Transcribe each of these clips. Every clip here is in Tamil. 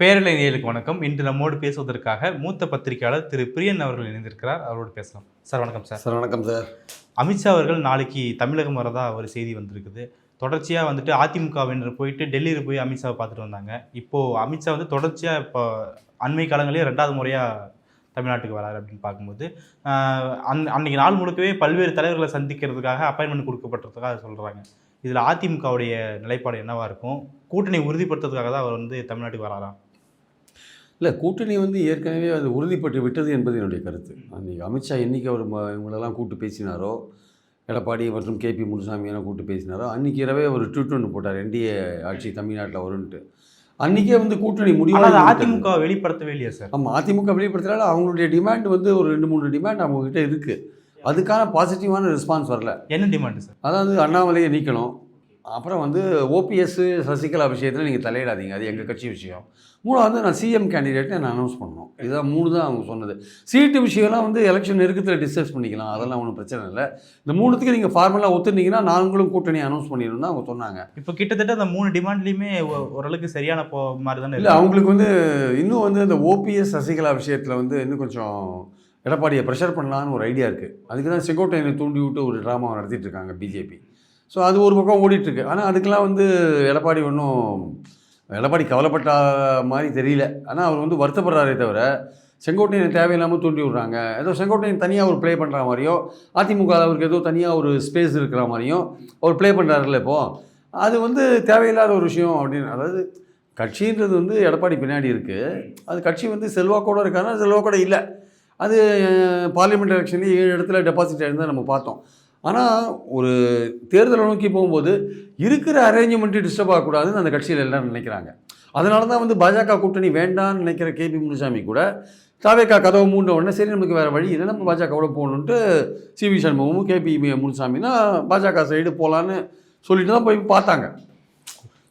பேரலை நேயர்களுக்கு வணக்கம். இன்று நம்மோடு பேசுவதற்காக மூத்த பத்திரிகையாளர் திரு பிரியன் அவர்கள் இணைந்திருக்கிறார். அவரோடு பேசலாம். சார் வணக்கம் சார். சார் வணக்கம் சார். அமித்ஷா அவர்கள் நாளைக்கு தமிழகம் வரதா ஒரு செய்தி வந்திருக்குது. தொடர்ச்சியாக வந்துட்டு அதிமுகவினர் போயிட்டு டெல்லியில் போய் அமித்ஷாவை பார்த்துட்டு வந்தாங்க. இப்போது அமித்ஷா வந்து தொடர்ச்சியாக இப்போ அண்மை காலங்களிலே ரெண்டாவது முறையாக தமிழ்நாட்டுக்கு வராரு அப்படின்னு பார்க்கும்போது அன் அன்னைக்கு நாள் முழுக்கவே பல்வேறு தலைவர்களை சந்திக்கிறதுக்காக அப்பாயின்மெண்ட் கொடுக்கப்பட்டதுக்காக சொல்கிறாங்க இதில் அதிமுகவுடைய நிலைப்பாடு என்னவா இருக்கும்? கூட்டணி உறுதிப்படுத்துறதுக்காக தான் அவர் வந்து தமிழ்நாட்டுக்கு வராராம் இல்லை கூட்டணி வந்து ஏற்கனவே அது உறுதிப்பட்டு விட்டது என்பது என்னுடைய கருத்து. அன்றைக்கி அமித்ஷா என்னைக்கு அவர் இவங்களெல்லாம் கூப்பிட்டு பேசினாரோ எடப்பாடி மற்றும் கேபி முனுசாமியெல்லாம் கூப்பிட்டு பேசினாரோ அன்றைக்கி இரவே ஒரு ட்விட் ஒன்று போட்டார் என்டிஏ ஆட்சி தமிழ்நாட்டில் வரும்ன்ட்டு. அன்றைக்கே வந்து கூட்டணி முடிவாக அதிமுக வெளிப்படுத்தவே இல்லையா சார்? ஆமாம் அதிமுக வெளிப்படுத்துறால அவங்களுடைய டிமாண்ட் வந்து ஒரு ரெண்டு மூணு டிமாண்ட் அவங்கக்கிட்ட இருக்குது அதுக்கான பாசிட்டிவான ரெஸ்பான்ஸ் வரல. என்ன டிமாண்டு சார்? அதாவது அண்ணாமலையை நீக்கணும். அப்புறம் வந்து ஓபிஎஸ் சசிகலா விஷயத்தில் நீங்கள் தலையிடாதீங்க. அது எங்கள் கட்சி விஷயம். மூணாவது நான் சிஎம் கேண்டிடேட்னு நான் அனௌன்ஸ் பண்ணணும். இதான் மூணு தான் அவங்க சொன்னது. சீட்டு விஷயம்லாம் வந்து எலெக்ஷன் நெருக்கத்தில் டிஸ்கஸ் பண்ணிக்கலாம். அதெல்லாம் ஒன்றும் பிரச்சனை இல்லை. இந்த மூணுத்துக்கு நீங்கள் ஃபார்மலாக ஒத்துனீங்கன்னா நாங்களும் கூட்டணி அனௌன்ஸ் பண்ணிடணும் தான் அவங்க சொன்னாங்க. இப்போ கிட்டத்தட்ட அந்த மூணு டிமாண்ட்லயுமே ஓரளவுக்கு சரியான போ மாதிரி தானே இல்லை அவங்களுக்கு வந்து இன்னும் வந்து இந்த ஓபிஎஸ் சசிகலா விஷயத்தில் வந்து இன்னும் கொஞ்சம் எடப்பாடியை ப்ரெஷர் பண்ணலான்னு ஒரு ஐடியா இருக்குது அதுக்கு தான் செங்கோட்டையனை தூண்டி விட்டு ஒரு ட்ராமா நடத்திட்டு இருக்காங்க பிஜேபி ஸோ அது ஒரு பக்கம் ஓடிட்டுருக்கு. ஆனால் அதுக்கெல்லாம் வந்து எடப்பாடி ஒன்றும் எடப்பாடி கவலைப்பட்ட மாதிரி தெரியல. ஆனால் அவர் வந்து வருத்தப்படுறாரே தவிர செங்கோட்டையனை தேவையில்லாமல் தூண்டி விட்றாங்க. ஏதோ செங்கோட்டையன் தனியாக ஒரு ப்ளே பண்ணுற மாதிரியோ அதிமுக அவருக்கு ஏதோ தனியாக ஒரு ஸ்பேஸ் இருக்கிற மாதிரியும் அவர் ப்ளே பண்ணுறாருல்ல இப்போது அது வந்து தேவையில்லாத ஒரு விஷயம் அப்படின்னு அதாவது கட்சின்றது வந்து எடப்பாடி பின்னாடி இருக்குது அது கட்சி வந்து செல்வாக்கோடு இருக்காங்க செல்வாக்கோடு இல்லை. அது பார்லிமெண்ட் எலெக்ஷன்லேயே ஏழு இடத்துல டெபாசிட் ஆயிருந்தா நம்ம பார்த்தோம். ஆனால் ஒரு தேர்தலை நோக்கி போகும்போது இருக்கிற அரேஞ்ச்மெண்ட்டு டிஸ்டர்ப் ஆகக்கூடாதுன்னு அந்த கட்சியில் எல்லாம் நினைக்கிறாங்க. அதனால தான் வந்து பாஜக கூட்டணி வேண்டாம்னு நினைக்கிற கேபி முனுசாமி கூட தாவேக்கா கதவை மூண்ட உடனே சரி நமக்கு வேறு வழி இல்லை நம்ம பாஜகவோட போகணுன்ட்டு சிவி சண்முகமும் கேபி முனுசாமினா பாஜக சைடு போகலான்னு சொல்லிட்டு தான் போய் பார்த்தாங்க.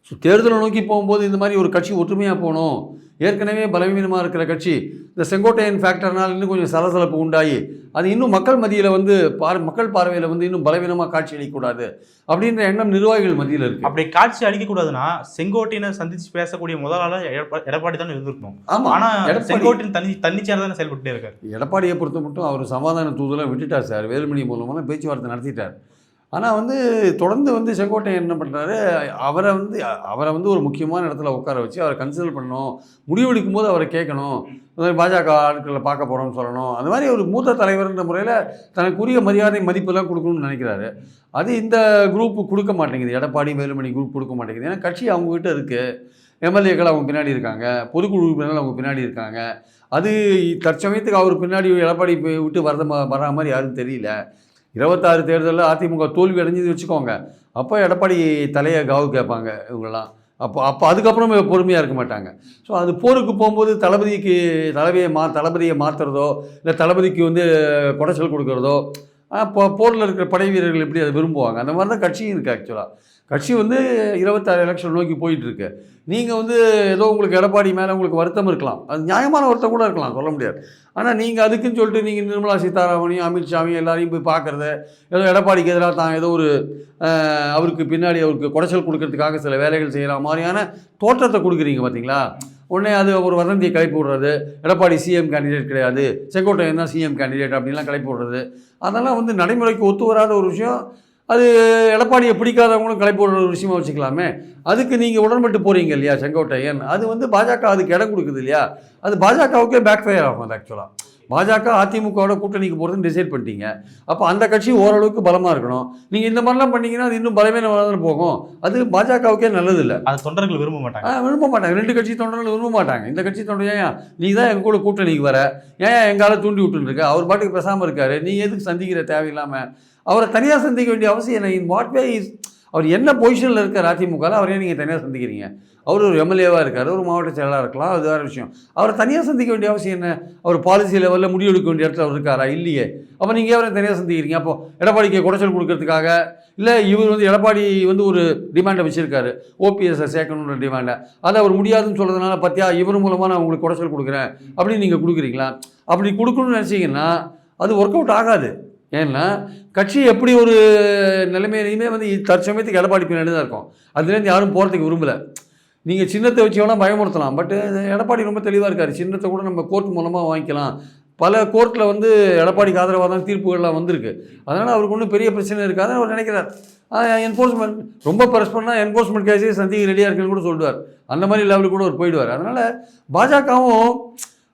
ஸோ தேர்தலை நோக்கி போகும்போது இந்த மாதிரி ஒரு கட்சி ஒற்றுமையாக போகணும் ஏற்கனவே பலவீனமாக இருக்கிற கட்சி இந்த செங்கோட்டையன் ஃபேக்டர்னால் இன்னும் கொஞ்சம் சலசலப்பு உண்டாகி அது இன்னும் மக்கள் மத்தியில் வந்து பார் மக்கள் பார்வையில் வந்து இன்னும் பலவீனமாக காட்சி அளிக்கக்கூடாது அப்படின்ற எண்ணம் நிர்வாகிகள் மத்தியில் இருக்குது அப்படி காட்சி அளிக்க கூடாதுன்னா செங்கோட்டையனை சந்திச்சு பேசக்கூடிய முதல் ஆளா எடப்பா- எடப்பாடி தான் இருந்திருக்கணும். ஆமாம் ஆனா எடப்பாடி செங்கோட்டையன் தனி தன்னிச்சையாக தானே செயல்பட்டே இருக்காரு. எடப்பாடியை பொறுத்த மட்டும் அவர் சமாதான தூதெல்லாம் விட்டுட்டார் சார். வேலுமணி மூலமாக பேச்சுவார்த்தை நடத்திட்டார். ஆனால் வந்து தொடர்ந்து வந்து செங்கோட்டையன் என்ன பண்ணுறாரு அவரை வந்து அவரை வந்து ஒரு முக்கியமான இடத்துல உட்கார வச்சு அவரை கன்சிடர் பண்ணணும். முடிவெடுக்கும் போது அவரை கேட்கணும். மாதிரி பாஜக ஆட்களை பார்க்க போகிறோம்னு சொல்லணும். அந்த மாதிரி ஒரு மூத்த தலைவர்ன்ற முறையில் தனக்குரிய மரியாதை மதிப்பெல்லாம் கொடுக்கணும்னு நினைக்கிறாரு. அது இந்த குரூப் கொடுக்க மாட்டேங்குது. எடப்பாடி வேலுமணி குரூப் கொடுக்க மாட்டேங்குது. ஏன்னா கட்சி அவங்ககிட்ட இருக்குது எம்எல்ஏக்கள் அவங்க பின்னாடி இருக்காங்க. பொதுக்குழு உறுப்பினர்கள் அவங்க பின்னாடி இருக்காங்க. அது தற்சமயத்துக்கு அவர் பின்னாடி எடப்பாடி போய் விட்டு வரத வரா வர்ற மாதிரி யாரும் தெரியல. இருபத்தாறு தேர்தலில் அதிமுக தோல்வி அடைஞ்சது வச்சுக்கோங்க. அப்போ எடப்பாடி தலையை காவு கேட்பாங்க இவங்கெல்லாம். அப்போ அப்போ அதுக்கப்புறம் பொறுமையாக இருக்க மாட்டாங்க. ஸோ அது போருக்கு போகும்போது தளபதிக்கு தலைவியை மா தளபதியை மாற்றுறதோ இல்லை தளபதிக்கு வந்து குடைச்சல் கொடுக்குறதோ இப்போ போரில் இருக்கிற படை வீரர்கள் எப்படி அதை விரும்புவாங்க? அந்த மாதிரி தான் கட்சியும் இருக்குது ஆக்சுவலாக கட்சி வந்து இருபத்தாறு எலெக்ஷன் நோக்கி போயிட்டுருக்கு நீங்கள் வந்து ஏதோ உங்களுக்கு எடப்பாடி மேலே உங்களுக்கு வருத்தம் இருக்கலாம். அது நியாயமான வருத்தம் கூட இருக்கலாம் சொல்ல முடியாது. ஆனால் நீங்கள் அதுக்குன்னு சொல்லிட்டு நீங்கள் நிர்மலா சீதாராமனையும் அமித்ஷாவையும் எல்லாரையும் போய் பார்க்குறது ஏதோ எடப்பாடிக்கு எதிராக தான் ஏதோ ஒரு அவருக்கு பின்னாடி அவருக்கு குடைச்சல் கொடுக்கறதுக்காக சில வேலைகள் செய்கிற மாதிரியான தோற்றத்தை கொடுக்குறீங்க பார்த்தீங்களா உடனே அது ஒரு வதந்தியை கிளப்பி விடுறது. எடப்பாடி சிஎம் கேண்டிடேட் கிடையாது. செங்கோட்டையன் தான் சிஎம் கேண்டிடேட் அப்படின்லாம் கிளப்பி விடுறது. அதெல்லாம் வந்து நடைமுறைக்கு ஒத்து வராத ஒரு விஷயம். அது எடப்பாடியை பிடிக்காதவங்களும் கிளப்பி விடுற ஒரு விஷயமா வச்சுக்கலாமே. அதுக்கு நீங்கள் உடன்பட்டு போகிறீங்க இல்லையா செங்கோட்டையன்? அது வந்து பாஜக அதுக்கு இடம் கொடுக்குது இல்லையா? அது பாஜகவுக்கே பேக் ஃபயர் ஆகும் அது ஆக்சுவலாக பாஜக அதிமுகவோட கூட்டணிக்கு போகிறதுன்னு டிசைட் பண்ணிட்டீங்க. அப்போ அந்த கட்சி ஓரளவுக்கு பலமாக இருக்கணும். நீங்கள் இந்த மாதிரிலாம் பண்ணீங்கன்னா அது இன்னும் பலவீனமாக போகும். அது பாஜகவுக்கே நல்லது இல்லை அது தொண்டர்கள் விரும்ப மாட்டாங்க. விரும்ப மாட்டாங்க. ரெண்டு கட்சி தொண்டர்கள் விரும்ப மாட்டாங்க. இந்த கட்சி தொண்டர் ஏன்? நீ தான் எங்க கூட கூட்டணிக்கு வர. ஏன் எங்கால தூண்டி விட்டுருக்க அவர் பாட்டுக்கு பேசாமல் இருக்காரு. நீ எதுக்கு சந்திக்கிற தேவையில்லாமல் அவரை தனியாக சந்திக்க வேண்டிய அவசியம் என்ன? இன் வாட் வே இஸ் அவர் என்ன பொசிஷனில் இருக்கார் அதிமுகவில் அவரே நீங்கள் தனியாக சந்திக்கிறீங்க. அவர் ஒரு எம்எல்ஏவாக இருக்கார் ஒரு மாவட்ட செயலாக இருக்கலாம் அது வேறு விஷயம். அவரை தனியாக சந்திக்க வேண்டிய அவசியம் என்ன? அவர் பாலிசி லெவலில் முடிவெடுக்க வேண்டிய இடத்துல அவர் இருக்காரா? இல்லையே. அப்போ நீங்கள் அவரை தனியாக சந்திக்கிறீங்க? அப்போ எடப்பாடிக்கு குடைச்சல் கொடுக்கறதுக்காக? இல்லை இவர் வந்து எடப்பாடி வந்து ஒரு டிமாண்டை வச்சுருக்காரு. ஓபிஎஸ்ஸை சேர்க்கணுன்ற டிமாண்டை அதை அவர் முடியாதுன்னு சொல்கிறதுனால பார்த்தியா இவர் மூலமாக நான் உங்களுக்கு குடைச்சல் கொடுக்குறேன். அப்படின்னு நீங்கள் கொடுக்குறீங்களா? அப்படி கொடுக்கணும்னு நினச்சிங்கன்னா அது ஒர்க் அவுட் ஆகாது. ஏன்னா கட்சி எப்படி ஒரு நிலைமையிலையுமே வந்து தற்சமயத்துக்கு எடப்பாடி பின்னாடி தான் இருக்கும். அதுலேருந்து யாரும் போகிறதுக்கு விரும்பலை. நீங்கள் சின்னத்தை வச்சு வேணால் பயமுறுத்தலாம். பட் எடப்பாடி ரொம்ப தெளிவாக இருக்கார். சின்னத்தை கூட நம்ம கோர்ட் மூலமாக வாங்கிக்கலாம். பல கோர்ட்டில் வந்து எடப்பாடிக்கு ஆதரவாக தான் தீர்ப்புகள்லாம் வந்திருக்கு. அதனால் அவருக்கு ஒன்றும் பெரிய பிரச்சனை இருக்காதுன்னு அவர் நினைக்கிறார். என்ஃபோர்ஸ்மெண்ட் ரொம்ப ப்ரெஸ் பண்ணால் என்ஃபோர்ஸ்மெண்ட் கேஸே சந்திக்க ரெடியாக இருக்குன்னு கூட சொல்லுவார். அந்த மாதிரி லெவலுக்கு கூட அவர் போயிடுவார். அதனால் பாஜகவும்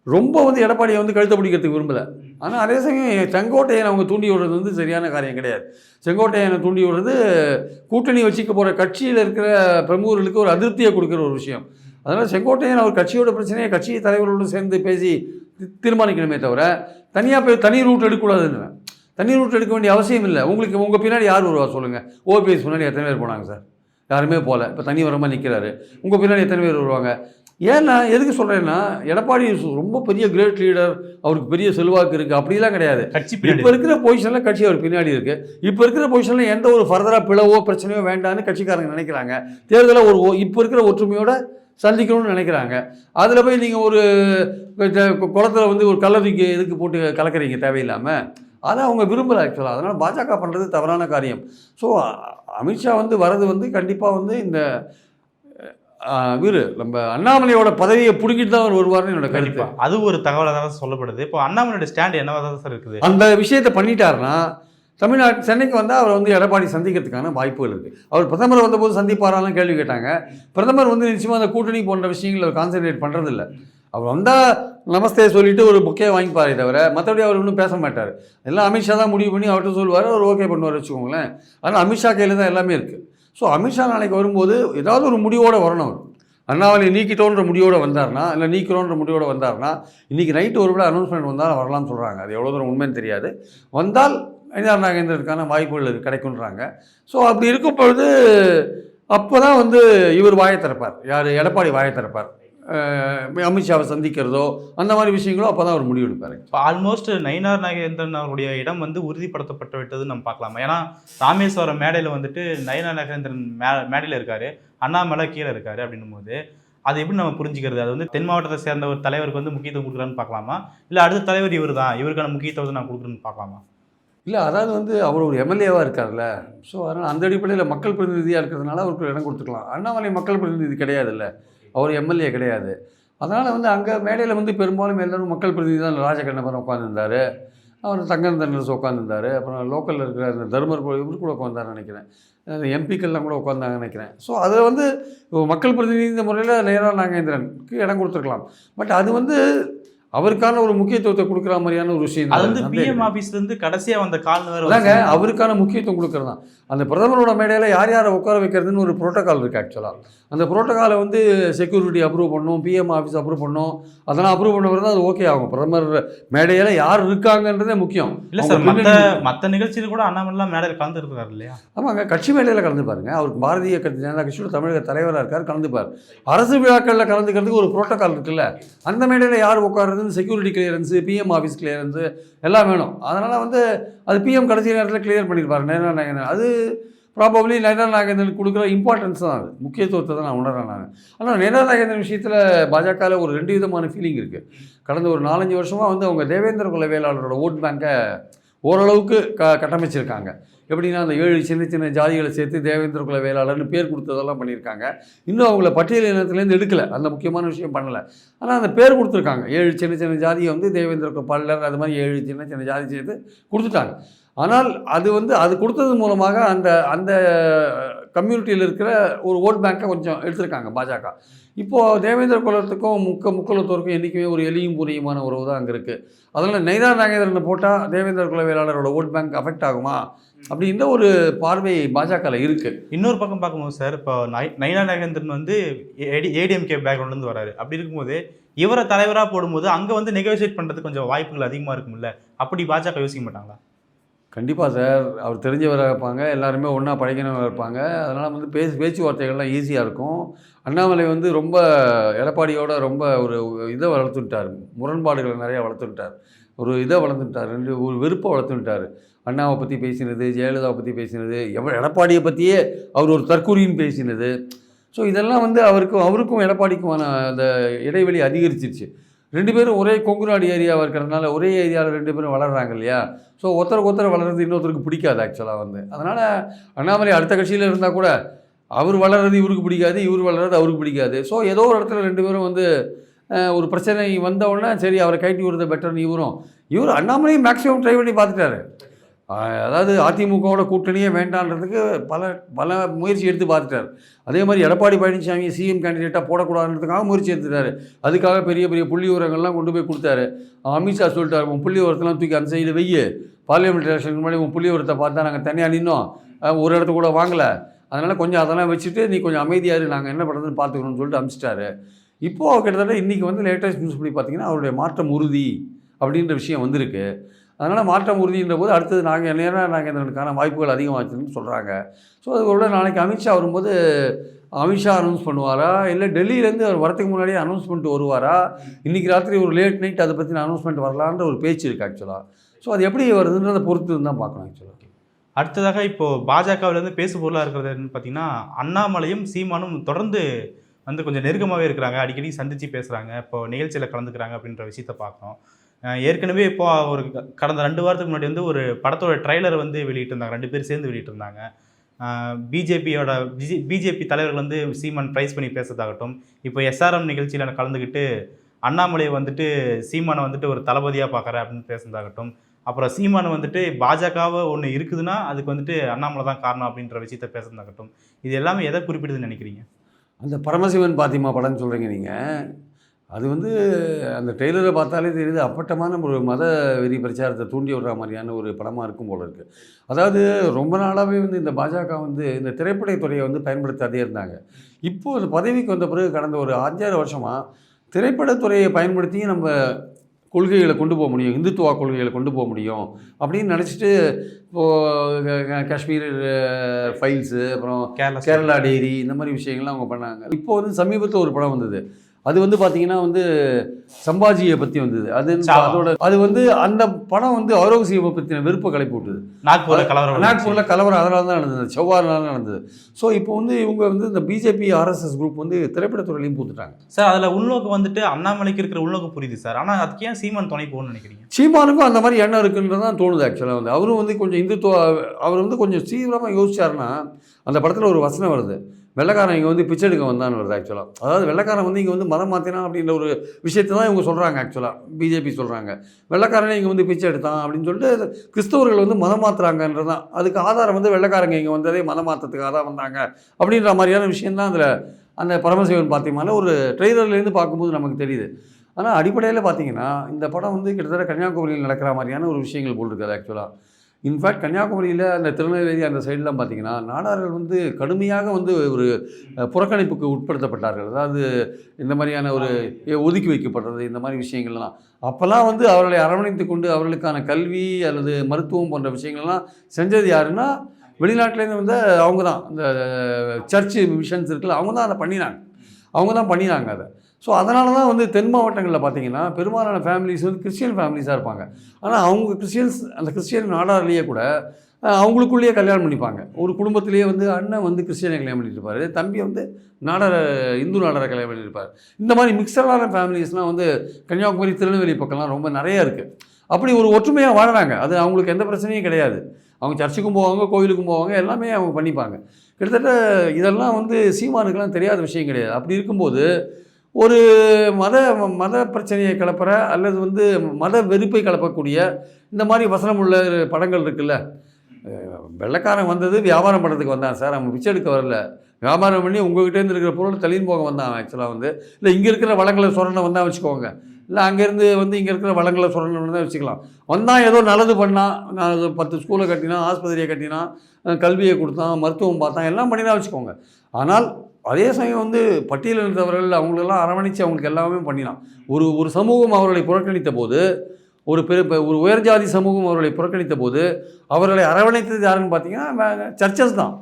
ரொம்ப வந்து எடப்பாடியை வந்து கழுத்தை பிடிக்கிறதுக்கு விரும்பலை. ஆனால் அதே சமயம் செங்கோட்டையன் அவங்க தூண்டி விடுறது வந்து சரியான காரியம் கிடையாது. செங்கோட்டையனை தூண்டி விடுறது கூட்டணி வச்சுக்க போகிற கட்சியில் இருக்கிற பிரமுகர்களுக்கு ஒரு அதிருப்தியை கொடுக்குற ஒரு விஷயம். அதனால் செங்கோட்டையன் அவர் கட்சியோட பிரச்சனையை கட்சி தலைவர்களோடு சேர்ந்து பேசி தீர்மானிக்கணுமே தவிர தனியாக போய் தனி ரூட் எடுக்கக்கூடாதுன்னு தனி ரூட் எடுக்க வேண்டிய அவசியம் இல்லை. உங்களுக்கு உங்கள் பின்னாடி யார் வருவா சொல்லுங்கள் ஓபிஎஸ் முன்னாடி எத்தனை பேர் போனாங்க சார்? யாருமே போகல இப்போ தனி வரமாக நிற்கிறாரு உங்கள் பின்னாடி எத்தனை பேர் வருவாங்க? ஏன்னா எதுக்கு சொல்கிறேன்னா எடப்பாடி ரொம்ப பெரிய கிரேட் லீடர் அவருக்கு பெரிய செல்வாக்கு இருக்குது அப்படிலாம் கிடையாது. கட்சி இப்போ இருக்கிற பொசிஷனில் கட்சி அவர் பின்னாடி இருக்கு. இப்போ இருக்கிற பொசிஷனில் எந்த ஒரு ஃபர்தராக பிளவோ பிரச்சனையோ வேண்டாம்னு கட்சிக்காரங்க நினைக்கிறாங்க. தேர்தலை ஒரு இப்போ இருக்கிற ஒற்றுமையோட சந்திக்கணும்னு நினைக்கிறாங்க. அதில் போய் நீங்கள் ஒரு குளத்தில் வந்து ஒரு கல்லறைக்கு எதுக்கு போட்டு கலக்குறீங்க? தேவையில்லாமல் அதை அவங்க விரும்பலை ஆக்சுவலாக அதனால் பாஜக பண்ணுறது தவறான காரியம். ஸோ அமித்ஷா வந்து வரது வந்து கண்டிப்பாக வந்து இந்த வீரு நம்ம அண்ணாமலையோட பதவியை பிடிக்கிட்டு தான் அவர் வருவார்னு என்னோட கண்டிப்பா. அது ஒரு தகவலாக தான் சொல்லப்படுது. இப்போ அண்ணாமலையோட ஸ்டாண்ட் என்னவா தான் சார் இருக்குது? அந்த விஷயத்தை பண்ணிட்டாருன்னா தமிழ்நாட்டு சென்னைக்கு வந்தால் அவர் வந்து எடப்பாடி சந்திக்கிறதுக்கான வாய்ப்புகள் இருக்குது அவர் பிரதமர் வந்தபோது சந்திப்பாராலாம் கேள்வி கேட்டாங்க. பிரதமர் வந்து நிச்சயமாக அந்த கூட்டணி போன்ற விஷயங்களை அவர் கான்சென்ட்ரேட் பண்ணுறதில்ல அவர் வந்தால் நமஸ்தே சொல்லிட்டு ஒரு புக்கே வாங்கிப்பாரே தவிர மற்றபடி அவர் ஒன்றும் பேச மாட்டார். எல்லாம் அமித்ஷா தான் முடிவு பண்ணி அவர்கிட்ட சொல்லுவார். அவர் ஓகே பண்ணுவார் வச்சுக்கோங்களேன். ஆனால் அமித்ஷா கையில் தான் எல்லாமே இருக்குது ஸோ அமித்ஷா நாளைக்கு வரும்போது ஏதாவது ஒரு முடிவோடு வரணும் அவர். அண்ணாமலை நீக்கிட்டோன்ற முடிவோடு வந்தார்னா இல்லை நீக்கிறோன்ற முடிவோடு வந்தார்னா இன்றைக்கி நைட்டு ஒரு விட அனௌன்ஸ்மெண்ட் வந்தால் வரலாம்னு சொல்கிறாங்க அது எவ்வளோ தூரம் உண்மைன்னு தெரியாது. வந்தால் ஐந்தார் நாகேந்திரனுக்கான வாய்ப்புகள் அது கிடைக்குன்றாங்க ஸோ அப்படி இருக்கும் பொழுது அப்போ தான் வந்து இவர் வாயை திறப்பார். யார்? எடப்பாடி வாயை திறப்பார். அமித்ஷாவை சந்திக்கிறதோ அந்த மாதிரி விஷயங்களோ அப்போ தான் அவர் முடிவெடுப்பார் இப்போ ஆல்மோஸ்ட் நயினார் நாகேந்திரன் அவருடைய இடம் வந்து உறுதிப்படுத்தப்பட்டு விட்டது நம்ம பார்க்கலாமா? ஏன்னா ராமேஸ்வரம் மேடையில் வந்துட்டு நயினார் நாகேந்திரன் மே மேடையில் இருக்காரு அண்ணாமலை கீழே இருக்காரு அப்படின்னும் போது அது எப்படி நம்ம புரிஞ்சுக்கிறது? அது வந்து தென் மாவட்டத்தை சேர்ந்த ஒரு தலைவருக்கு வந்து முக்கியத்துவம் கொடுக்குறான்னு பார்க்கலாமா? இல்லை அடுத்த தலைவர் இவர் தான் இவருக்கான முக்கியத்துவத்தை நான் கொடுக்குறேன்னு பார்க்கலாமா? இல்லை அதாவது வந்து அவர் ஒரு எம்எல்ஏவாக இருக்கார்ல ஸோ அதனால் அந்த அடிப்படையில் மக்கள் பிரதிநிதியாக இருக்கிறதுனால அவருக்கு இடம் கொடுத்துக்கலாம். அண்ணாமலை மக்கள் பிரதிநிதி கிடையாதுல்ல. அவர் எம்எல்ஏ கிடையாது. அதனால் வந்து அங்கே மேடையில் வந்து பெரும்பாலும் எல்லோரும் மக்கள் பிரதிநிதி தான் ராஜகண்ணபுரம் உட்காந்துருந்தார் அவர் தங்கம் தண்டரசு உட்காந்துருந்தாரு அப்புறம் லோக்கலில் இருக்கிற அந்த தர்மர் கூட இவர் கூட உட்காந்தாரு நினைக்கிறேன். அந்த எம்பிக்கள்லாம் கூட உட்காந்தாங்க நினைக்கிறேன். ஸோ அதில் வந்து மக்கள் பிரதிநிதி இந்த முறையில் நேராக நாகேந்திரனுக்கு இடம் கொடுத்துருக்கலாம். பட் அது வந்து அவருக்கான ஒரு முக்கியத்துவத்தை கொடுக்குற மாதிரியான ஒரு விஷயம். அது வந்து பிஎம் ஆபீஸ்ல இருந்து கடைசியா வந்த கால் அதாங்க அவருக்கான முக்கியத்துவம் கொடுக்கறது தான். அந்த பிரதமரோட மேடையில் யார் யாரை உட்கார வைக்கிறதுன்னு ஒரு ப்ரோட்டோகால் இருக்குது ஆக்சுவலாக அந்த ப்ரோட்டோகாலை வந்து செக்யூரிட்டி அப்ரூவ் பண்ணும் பிஎம் ஆஃபீஸ் அப்ரூவ் பண்ணும். அதெல்லாம் அப்ரூவ் பண்ண பிறகு தான் அது ஓகே ஆகும். பிரதமர் மேடையில் யார் இருக்காங்கன்றதே முக்கியம். இல்ல சார் பின்னணி- மத்த நிகழ்ச்சியில கூட அண்ணாமலைலாம் மேடையில் கலந்துருக்காரு இல்லையா? ஆமாங்க கட்சி மேடையில் கலந்து பாருங்க அவருக்கு பாரதிய கட்சி ஜனதா கட்சியோட தமிழக தலைவராக இருக்கார் கலந்துப்பார். அரசு விழாக்களில் கலந்துக்கிறதுக்கு ஒரு ப்ரோட்டோகால் இருக்குல்ல. அந்த மேடையில் யார் வந்து security clearance PM office clearance எல்லாம் வேணும். அதனால் வந்து அது பிஎம் கடைசி நேரத்தில் கிளியர் பண்ணியிருப்பார் நேரா நாகேந்திரன் அது ப்ராபப்ளி நேரா நாகேந்திரன் கொடுக்குற இம்பார்ட்டன்ஸ் தான் அது. முக்கியத்துவத்தை தான் நான் உணர்றேன் நான். ஆனால் நேரா நாகேந்திரன் விஷயத்தில் பாஜகவில் ஒரு ரெண்டு விதமான ஃபீலிங் இருக்குது கடந்த ஒரு நாலஞ்சு வருஷமாக வந்து அவங்க தேவேந்திர குல வேளாளரோட ஓட் பேங்கை ஓரளவுக்கு க கட்டமைச்சிருக்காங்க. எப்படின்னா அந்த ஏழு சின்ன சின்ன ஜாதிகளை சேர்த்து தேவேந்திர குல வேளாளர்னு பேர் கொடுத்ததெல்லாம் பண்ணியிருக்காங்க. இன்னும் அவங்கள பட்டியல் இனத்துலேருந்து எடுக்கலை. அந்த முக்கியமான விஷயம் பண்ணலை. ஆனால் அந்த பேர் கொடுத்துருக்காங்க. ஏழு சின்ன சின்ன ஜாதியை வந்து தேவேந்திர குல பல்லர் அது மாதிரி ஏழு சின்ன சின்ன ஜாதி சேர்த்து கொடுத்துட்டாங்க. ஆனால் அது வந்து அது கொடுத்தது மூலமாக அந்த அந்த கம்யூனிட்டியில் இருக்கிற ஒரு ஓட் பேங்க்கை கொஞ்சம் எடுத்திருக்காங்க பாஜக. இப்போது தேவேந்திர குலத்துக்கும் முக்க முக்குலத்தோருக்கும் என்றைக்குமே ஒரு எளியும் புரியுமான உறவு தான் அங்கே இருக்குது அதனால் நைதா நாகேந்திரனை போட்டால் தேவேந்திர குல வேளாளரோட ஓட் பேங்க் அஃபெக்ட் ஆகுமா? அப்படின்ற ஒரு பார்வை பாஜகவில் இருக்குது இன்னொரு பக்கம் பார்க்கும்போது சார் இப்போ நை- நைனா நாகேந்திரன் வந்து ஏடி ஏடிஎம்கே பேக்ரவுண்ட்லேருந்து வராரு. அப்படி இருக்கும்போது இவரை தலைவராக போடும்போது அங்கே வந்து நெகோசியேட் பண்ணுறதுக்கு கொஞ்சம் வாய்ப்புகள் அதிகமாக இருக்கும்ல? அப்படி பாஜக யோசிக்க மாட்டாங்களா? கண்டிப்பாக சார். அவர் தெரிஞ்சவராக இருப்பாங்க. எல்லாருமே ஒன்றா பழகினவங்க இருப்பாங்க. அதனால் வந்து பேச்சு பேச்சுவார்த்தைகள்லாம் ஈஸியாக இருக்கும். அண்ணாமலை வந்து ரொம்ப எடப்பாடியோட ரொம்ப ஒரு இதை வளர்த்துட்டார். முரண்பாடுகளை நிறையா வளர்த்துட்டார். ஒரு இதை வளர்த்துட்டார். ரெண்டு ஒரு வெறுப்பை வளர்த்துட்டார். அண்ணாவை பற்றி பேசினது ஜெயலலிதாவை பற்றி பேசினது எவ எடப்பாடியை பற்றியே அவர் ஒரு தற்கொலைன்னு பேசினது. ஸோ இதெல்லாம் வந்து அவருக்கும் அவருக்கும் எடப்பாடிக்குமான அந்த இடைவெளி அதிகரிச்சிருச்சு. ரெண்டு பேரும் ஒரே கொங்குநாடு ஏரியாவாக இருக்கிறதுனால ஒரே ஏரியாவில் ரெண்டு பேரும் வளர்றாங்க இல்லையா? ஸோ ஒருத்தருக்கு ஒருத்தர் வளர்றது இன்னொருத்தருக்கு பிடிக்காது ஆக்சுவலாக வந்து. அதனால் அண்ணாமலை அடுத்த கட்சியில் இருந்தால் கூட அவர் வளர்றது இவருக்கு பிடிக்காது இவர் வளர்றது அவருக்கு பிடிக்காது. ஸோ ஏதோ ஒரு இடத்துல ரெண்டு பேரும் வந்து ஒரு பிரச்சனை வந்த உடனே சரி அவரை கைட்டி விடுறது பெட்டர்னு இவரும். இவர் அண்ணாமலையும் மேக்ஸிமம் ட்ரை பண்ணி பார்த்துட்டாரு. அதாவது அதிமுகவோட கூட்டணியே வேண்டான்றதுக்கு பல பல முயற்சி எடுத்து பார்த்துட்டார். அதே மாதிரி எடப்பாடி பழனிசாமி சிஎம் கேண்டிடேட்டாக போடக்கூடாதுன்றதுக்காக முயற்சி எடுத்துட்டாரு. அதுக்காக பெரிய பெரிய புள்ளி உரங்கள்லாம் கொண்டு போய் கொடுத்தாரு. அமித்ஷா சொல்லிட்டார் உன் புள்ளி உரத்தெல்லாம் தூக்கி அந்த சைடு வெய்யு பார்லிமெண்ட் எலெக்ஷனுக்கு முன்னாடி உன் புள்ளி உரத்தை பார்த்தா நாங்கள் தனியாக நின்னோம். ஒரு இடத்த கூட வாங்கலை. அதனால் கொஞ்சம் அதெல்லாம் வச்சுட்டு நீ கொஞ்சம் அமைதியாக நாங்கள் என்ன பண்ணுறதுன்னு பார்த்துக்கணும்னு சொல்லிட்டு அனுப்பிச்சிட்டாரு இப்போது கிட்டத்தட்ட இன்றைக்கி வந்து லேட்டஸ்ட் நியூஸ் படி பார்த்தீங்கன்னா அவருடைய மாற்றம் உறுதி அப்படின்ற விஷயம் வந்திருக்கு. அதனால் மாற்றம் உறுதின்ற போது அடுத்தது நாங்கள் நேரம் நாங்கள் இதற்கான வாய்ப்புகள் அதிகமாச்சுன்னு சொல்கிறாங்க ஸோ அதுக்கூட நாளைக்கு அமித்ஷா வரும்போது அமித்ஷா அனௌன்ஸ் பண்ணுவாரா? இல்லை டெல்லியிலேருந்து அவர் வரதுக்கு முன்னாடியே அனௌன்ஸ் பண்ணிட்டு வருவாரா? இன்றைக்கி ராத்திரி ஒரு லேட் நைட் அதை பற்றின அனௌன்ஸ்மெண்ட் வரலான்ற ஒரு பேச்சு இருக்குது ஆக்சுவலாக ஸோ அது எப்படி வருதுன்றதை பொறுத்து தான் பார்க்கணும் ஆக்சுவலாக அடுத்ததாக இப்போ பாஜகவிலேருந்து பேசு பொருளாக இருக்கிறது என்னன்னு பார்த்தீங்கன்னா அண்ணாமலையும் சீமானும் தொடர்ந்து வந்து கொஞ்சம் நெருக்கமாகவே இருக்கிறாங்க. அடிக்கடி சந்தித்து பேசுகிறாங்க இப்போ நிகழ்ச்சியில் கலந்துக்கிறாங்க அப்படின்ற விஷயத்த பார்க்குறோம் ஏற்கனவே இப்போ ஒரு கடந்த ரெண்டு வாரத்துக்கு முன்னாடி வந்து ஒரு படத்தோட ட்ரைலர் வந்து வெளியிட்டிருந்தாங்க. ரெண்டு பேர் சேர்ந்து வெளியிட்டிருந்தாங்க. பிஜேபியோட பிஜே பிஜேபி தலைவர்கள் வந்து சீமான் ப்ரைஸ் பண்ணி பேசுறதாகட்டும் இப்போ எஸ்ஆர்எம் நிகழ்ச்சியில் கலந்துக்கிட்டு அண்ணாமலையை வந்துட்டு சீமானை வந்துட்டு ஒரு தளபதியாக பார்க்குறேன் அப்படின்னு பேசுனதாகட்டும் அப்புறம் சீமான் வந்துட்டு பாஜகவை ஒன்று இருக்குதுன்னா அதுக்கு வந்துட்டு அண்ணாமலை தான் காரணம் அப்படின்ற விஷயத்த பேசுறதாகட்டும். இது எல்லாமே எதை குறிப்பிடுதுன்னு நினைக்கிறீங்க? அந்த பரமசிவன் பாத்திமா படம்னு சொல்கிறீங்க நீங்கள் அது வந்து அந்த ட்ரெய்லரை பார்த்தாலே தெரியுது அப்பட்டமான ஒரு மத வெறி பிரச்சாரத்தை தூண்டி விடுற மாதிரியான ஒரு படமாக இருக்கும் போல இருக்குது அதாவது ரொம்ப நாளாகவே வந்து இந்த பாஜக வந்து இந்த திரைப்படத்துறையை வந்து பயன்படுத்தாதே இருந்தாங்க. இப்போது இந்த பதவிக்கு வந்த பிறகு கடந்த ஒரு அஞ்சாறு வருஷமாக திரைப்படத்துறையை பயன்படுத்தியும் நம்ம கொள்கைகளை கொண்டு போக முடியும் இந்துத்துவா கொள்கைகளை கொண்டு போக முடியும் அப்படின்னு நினச்சிட்டு இப்போது காஷ்மீர் ஃபைல்ஸு அப்புறம் கேரளா கேரளா டைரி இந்த மாதிரி விஷயங்கள்லாம் அவங்க பண்ணாங்க. இப்போ வந்து சமீபத்தில் ஒரு படம் வந்தது. அது வந்து பார்த்தீங்கன்னா வந்து சம்பாஜியை பற்றி வந்தது. அது. அதோட அது வந்து அந்த படம் வந்து அவுரங்கசீபை பற்றின விருப்ப கலைப்பு விட்டுது. நாக்பூர்ல கலவரம் நாக்பூரில் கலவரம் அதனால தான் நடந்தது. செவ்வாறுனால நடந்தது. ஸோ இப்போ வந்து இவங்க வந்து இந்த பிஜேபி ஆர்எஸ்எஸ் குரூப் வந்து திரைப்படத்துறையிலையும் பூத்துட்டாங்க. சார் அதுல உள்நோக்கு வந்துட்டு அண்ணாமலைக்கு இருக்கிற உள்நோக்கு புரியுது சார். ஆனா அதுக்கு ஏன் சீமான் துணை போகணும்னு நினைக்கிறீங்க? சீமானுக்கும் அந்த மாதிரி எண்ணம் இருக்குன்றது தான் தோணுது ஆக்சுவலாக வந்து. அவரும் வந்து கொஞ்சம் இந்துத்துவ அவர் வந்து கொஞ்சம் தீவிரமாக யோசிச்சாருன்னா அந்த படத்தில் ஒரு வசனம் வருது. வெள்ளக்காரன் இங்கே வந்து பிச்சை எடுக்க வந்தான்னு வருது ஆக்சுவலாக அதாவது வெள்ளக்காரன் வந்து இங்கே வந்து மதம் மாற்றினா அப்படின்ற ஒரு விஷயத்தை தான் இவங்க சொல்கிறாங்க ஆக்சுவலாக பிஜேபி சொல்கிறாங்க வெள்ளக்காரனே இங்கே வந்து பிச்சை எடுத்தான் அப்படின்னு சொல்லிட்டு கிறிஸ்தவர்கள் வந்து மதம் மாற்றுறாங்கன்றது தான். அதுக்கு ஆதாரம் வந்து வெள்ளக்காரங்க இங்கே வந்ததே மதம் மாற்றத்துக்காக தான் வந்தாங்க அப்படின்ற மாதிரியான விஷயந்தான் அதில் அந்த பரமசிவன் பாத்தியமான ஒரு ட்ரெய்லர்லேருந்து பார்க்கும்போது நமக்கு தெரியுது. ஆனால் அடிப்படையில் பார்த்தீங்கன்னா இந்த படம் வந்து கிட்டத்தட்ட கன்னியாகுமரியில் நடக்கிற மாதிரியான ஒரு விஷயங்கள் போல் இருக்குது ஆக்சுவலாக இன்ஃபேக்ட் கன்னியாகுமரியில் அந்த திருநெல்வேலி அந்த சைடெலாம் பார்த்தீங்கன்னா நாடார்கள் வந்து கடுமையாக வந்து ஒரு புறக்கணிப்புக்கு உட்படுத்தப்பட்டார்கள். அதாவது இந்த மாதிரியான ஒரு ஒதுக்கி வைக்கப்படுறது இந்த மாதிரி விஷயங்கள்லாம். அப்போல்லாம் வந்து அவர்களை அரவணைத்து கொண்டு அவர்களுக்கான கல்வி அல்லது மருத்துவம் போன்ற விஷயங்கள்லாம் செஞ்சது யாருன்னா வெளிநாட்டிலேருந்து வந்து அவங்க தான் இந்த சர்ச்சு மிஷன்ஸ் இருக்குல்ல அவங்க தான் அதை பண்ணினாங்க. அவங்க தான் பண்ணினாங்க அதை. ஸோ அதனால தான் வந்து தென் மாவட்டங்களில் பார்த்தீங்கன்னா பெரும்பாலான ஃபேமிலிஸ் வந்து கிறிஸ்டியன் ஃபேமிலிஸாக இருப்பாங்க. ஆனால் அவங்க கிறிஸ்டியன்ஸ் அந்த கிறிஸ்டியன் நாடாரிலேயே கூட அவங்களுக்குள்ளேயே கல்யாணம் பண்ணிப்பாங்க. ஒரு குடும்பத்திலேயே வந்து அண்ணன் வந்து கிறிஸ்டியனை கல்யாணம் பண்ணிட்டு தம்பி வந்து நாடார இந்து நாடாரை கல்யாணம் பண்ணியிருப்பார் இந்த மாதிரி மிக்சடான ஃபேமிலிஸ்லாம் வந்து கன்னியாகுமரி திருநெல்வேலி பக்கம்லாம் ரொம்ப நிறைய இருக்குது அப்படி ஒரு ஒற்றுமையாக வாழறாங்க. அது அவங்களுக்கு எந்த பிரச்சனையும் கிடையாது. அவங்க சர்ச்சுக்கும் போவாங்க கோவிலுக்கும் போவாங்க எல்லாமே அவங்க பண்ணிப்பாங்க. கிட்டத்தட்ட இதெல்லாம் வந்து சீமானுக்கெல்லாம் தெரியாத விஷயம் கிடையாது. அப்படி இருக்கும்போது ஒரு மத மத பிரச்சனையை கலப்புற அல்லது வந்து மத வெறுப்பை கலப்பக்கூடிய இந்த மாதிரி வசனம் உள்ள படங்கள் இருக்குல்ல. வெள்ளக்காரன் வெள்ளைக்காரன் வந்தது வியாபாரம் பண்ணுறதுக்கு வந்தான் சார். அவன் பிச்சை எடுக்க வரல. வியாபாரம் பண்ணி உங்கள்கிட்டேருந்து இருக்கிற பொருள் தள்ளின்னு போக வந்தான் ஆக்சுவலாக வந்து. இல்லை இங்கே இருக்கிற வளங்களை சுரணை வந்தால் வச்சுக்கோங்க. இல்லை அங்கேருந்து வந்து இங்கே இருக்கிற வளங்களை சுரண்ட தான் வச்சுக்கலாம். வந்தால் ஏதோ நல்லது பண்ணான். நான் பத்து ஸ்கூலை கட்டினான் ஆஸ்பத்திரியை கட்டினான் கல்வியை கொடுத்தான் மருத்துவம் பார்த்தான் எல்லாம் பண்ணினா வச்சுக்கோங்க. ஆனால் அதே சமயம் வந்து பட்டியலினத்தவர்கள் அவங்களெல்லாம் அரவணைச்சு அவங்களுக்கு எல்லாமே பண்ணிடலாம் ஒரு ஒரு சமூகம் அவர்களை புறக்கணித்த போது ஒரு பெரு பெ- ஒரு உயர்ஜாதி சமூகம் அவர்களை புறக்கணித்த போது அவர்களை அரவணைத்தது யாருன்னு பார்த்தீங்கன்னா சர்ச்சஸ் தான்.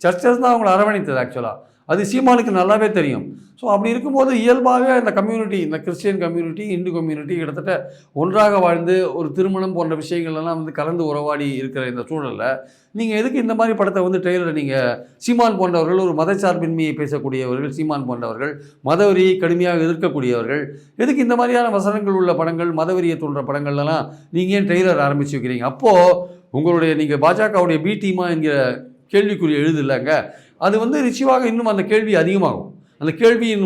சர்ச்சஸ் தான் அவங்களை அரவணைத்தது ஆக்சுவலாக அது சீமானுக்கு நல்லாவே தெரியும். ஸோ அப்படி இருக்கும்போது இயல்பாகவே இந்த கம்யூனிட்டி இந்த கிறிஸ்டியன் கம்யூனிட்டி இந்து கம்யூனிட்டி கிட்டத்தட்ட ஒன்றாக வாழ்ந்து ஒரு திருமணம் போன்ற விஷயங்கள்லாம் வந்து கலந்து உறவாடி இருக்கிற இந்த சூழலில் நீங்கள் எதுக்கு இந்த மாதிரி படத்தை வந்து ட்ரெயிலர் நீங்கள் சீமான் போன்றவர்கள் ஒரு மதச்சார்பின்மையை பேசக்கூடியவர்கள் சீமான் போன்றவர்கள் மதவெறியை கடுமையாக எதிர்க்கக்கூடியவர்கள் எதுக்கு இந்த மாதிரியான வசனங்கள் உள்ள படங்கள் மதவெறியை தோன்ற படங்கள்லாம் நீங்கள் ஏன் ட்ரெய்லர் ஆரம்பித்து வைக்கிறீங்க? அப்போது உங்களுடைய நீங்கள் பாஜகவுடைய பி டீமா என்கிற கேள்விக்குறி எழுது இல்லைங்க அது வந்து ரிசீவாக இன்னும் அந்த கேள்வி அதிகமாகும். அந்த கேள்வியின்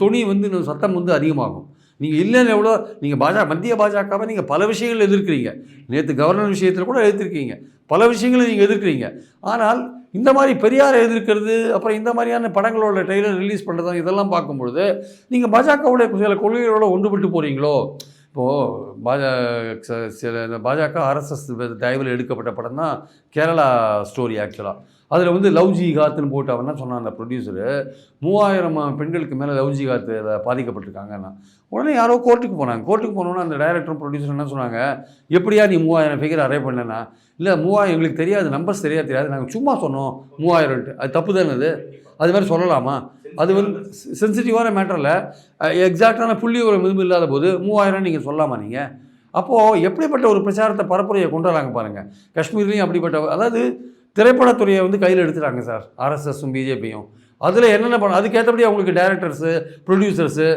துணி வந்து இன்னும் சத்தம் வந்து அதிகமாகும். நீங்கள் இல்லைன்னு எவ்வளோ நீங்கள் பாஜக மத்திய பாஜகவை நீங்கள் பல விஷயங்கள் எதிர்க்கிறீங்க. நேற்று கவர்னர் விஷயத்தில் கூட எதிர்த்திருக்கீங்க பல விஷயங்களை நீங்கள் எதிர்க்கிறீங்க. ஆனால் இந்த மாதிரி பெரியாரை எதிர்க்கிறது அப்புறம் இந்த மாதிரியான படங்களோட ட்ரெய்லர் ரிலீஸ் பண்ணுறது இதெல்லாம் பார்க்கும்பொழுது நீங்கள் பாஜகவுடைய சில கொள்கைகளோட ஒன்றுபட்டு போகிறீங்களோ இப்போது பாஜா ச- சில இந்த பாஜக ஆர்எஸ்எஸ் டைவில் எடுக்கப்பட்ட படம் தான் கேரளா ஸ்டோரி ஆக்சுவலாக அதில் வந்து லவ் ஜிகாத்துன்னு போட்டு அவன் தான் சொன்னான் அந்த ப்ரொடியூசரு மூவாயிரம் பெண்களுக்கு மேலே லவ் ஜிகாத்து பாதிக்கப்பட்டிருக்காங்கன்னா. உடனே யாரோ கோர்ட்டுக்கு போனாங்க. கோர்ட்டுக்கு போனோன்னா அந்த டைரக்டரும் ப்ரொடியூசர் என்ன சொன்னாங்க? எப்படியா நீ மூவாயிரம் ஃபிகர் அரே பண்ணனா இல்லை மூவாயிரம் எங்களுக்கு தெரியாது நம்பர்ஸ் தெரியாது தெரியாது. நாங்கள் சும்மா சொன்னோம் மூவாயிரம்ட்டு அது தப்பு தானே அது அது மாதிரி சொல்லலாமா? அது வந்து சென்சிட்டிவான மேட்டரில் எக்ஸாக்டான புள்ளி ஒரு எதுவும் இல்லாத போது மூவாயிரம் நீங்கள் சொல்லலாமா நீங்கள் அப்போது எப்படிப்பட்ட ஒரு பிரச்சாரத்தை பரப்புரையை கொண்டு வராங்க பாருங்கள் காஷ்மீர்லேயும் அப்படிப்பட்ட அதாவது திரைப்படத்துறையை வந்து கையில் எடுத்துட்டாங்க சார். ஆர்எஸ்எஸும் பிஜேபியும் அதில் என்னென்ன பண்ண அதுக்கேற்றபடி அவங்களுக்கு டேரக்டர்ஸு ப்ரொடியூசர்ஸு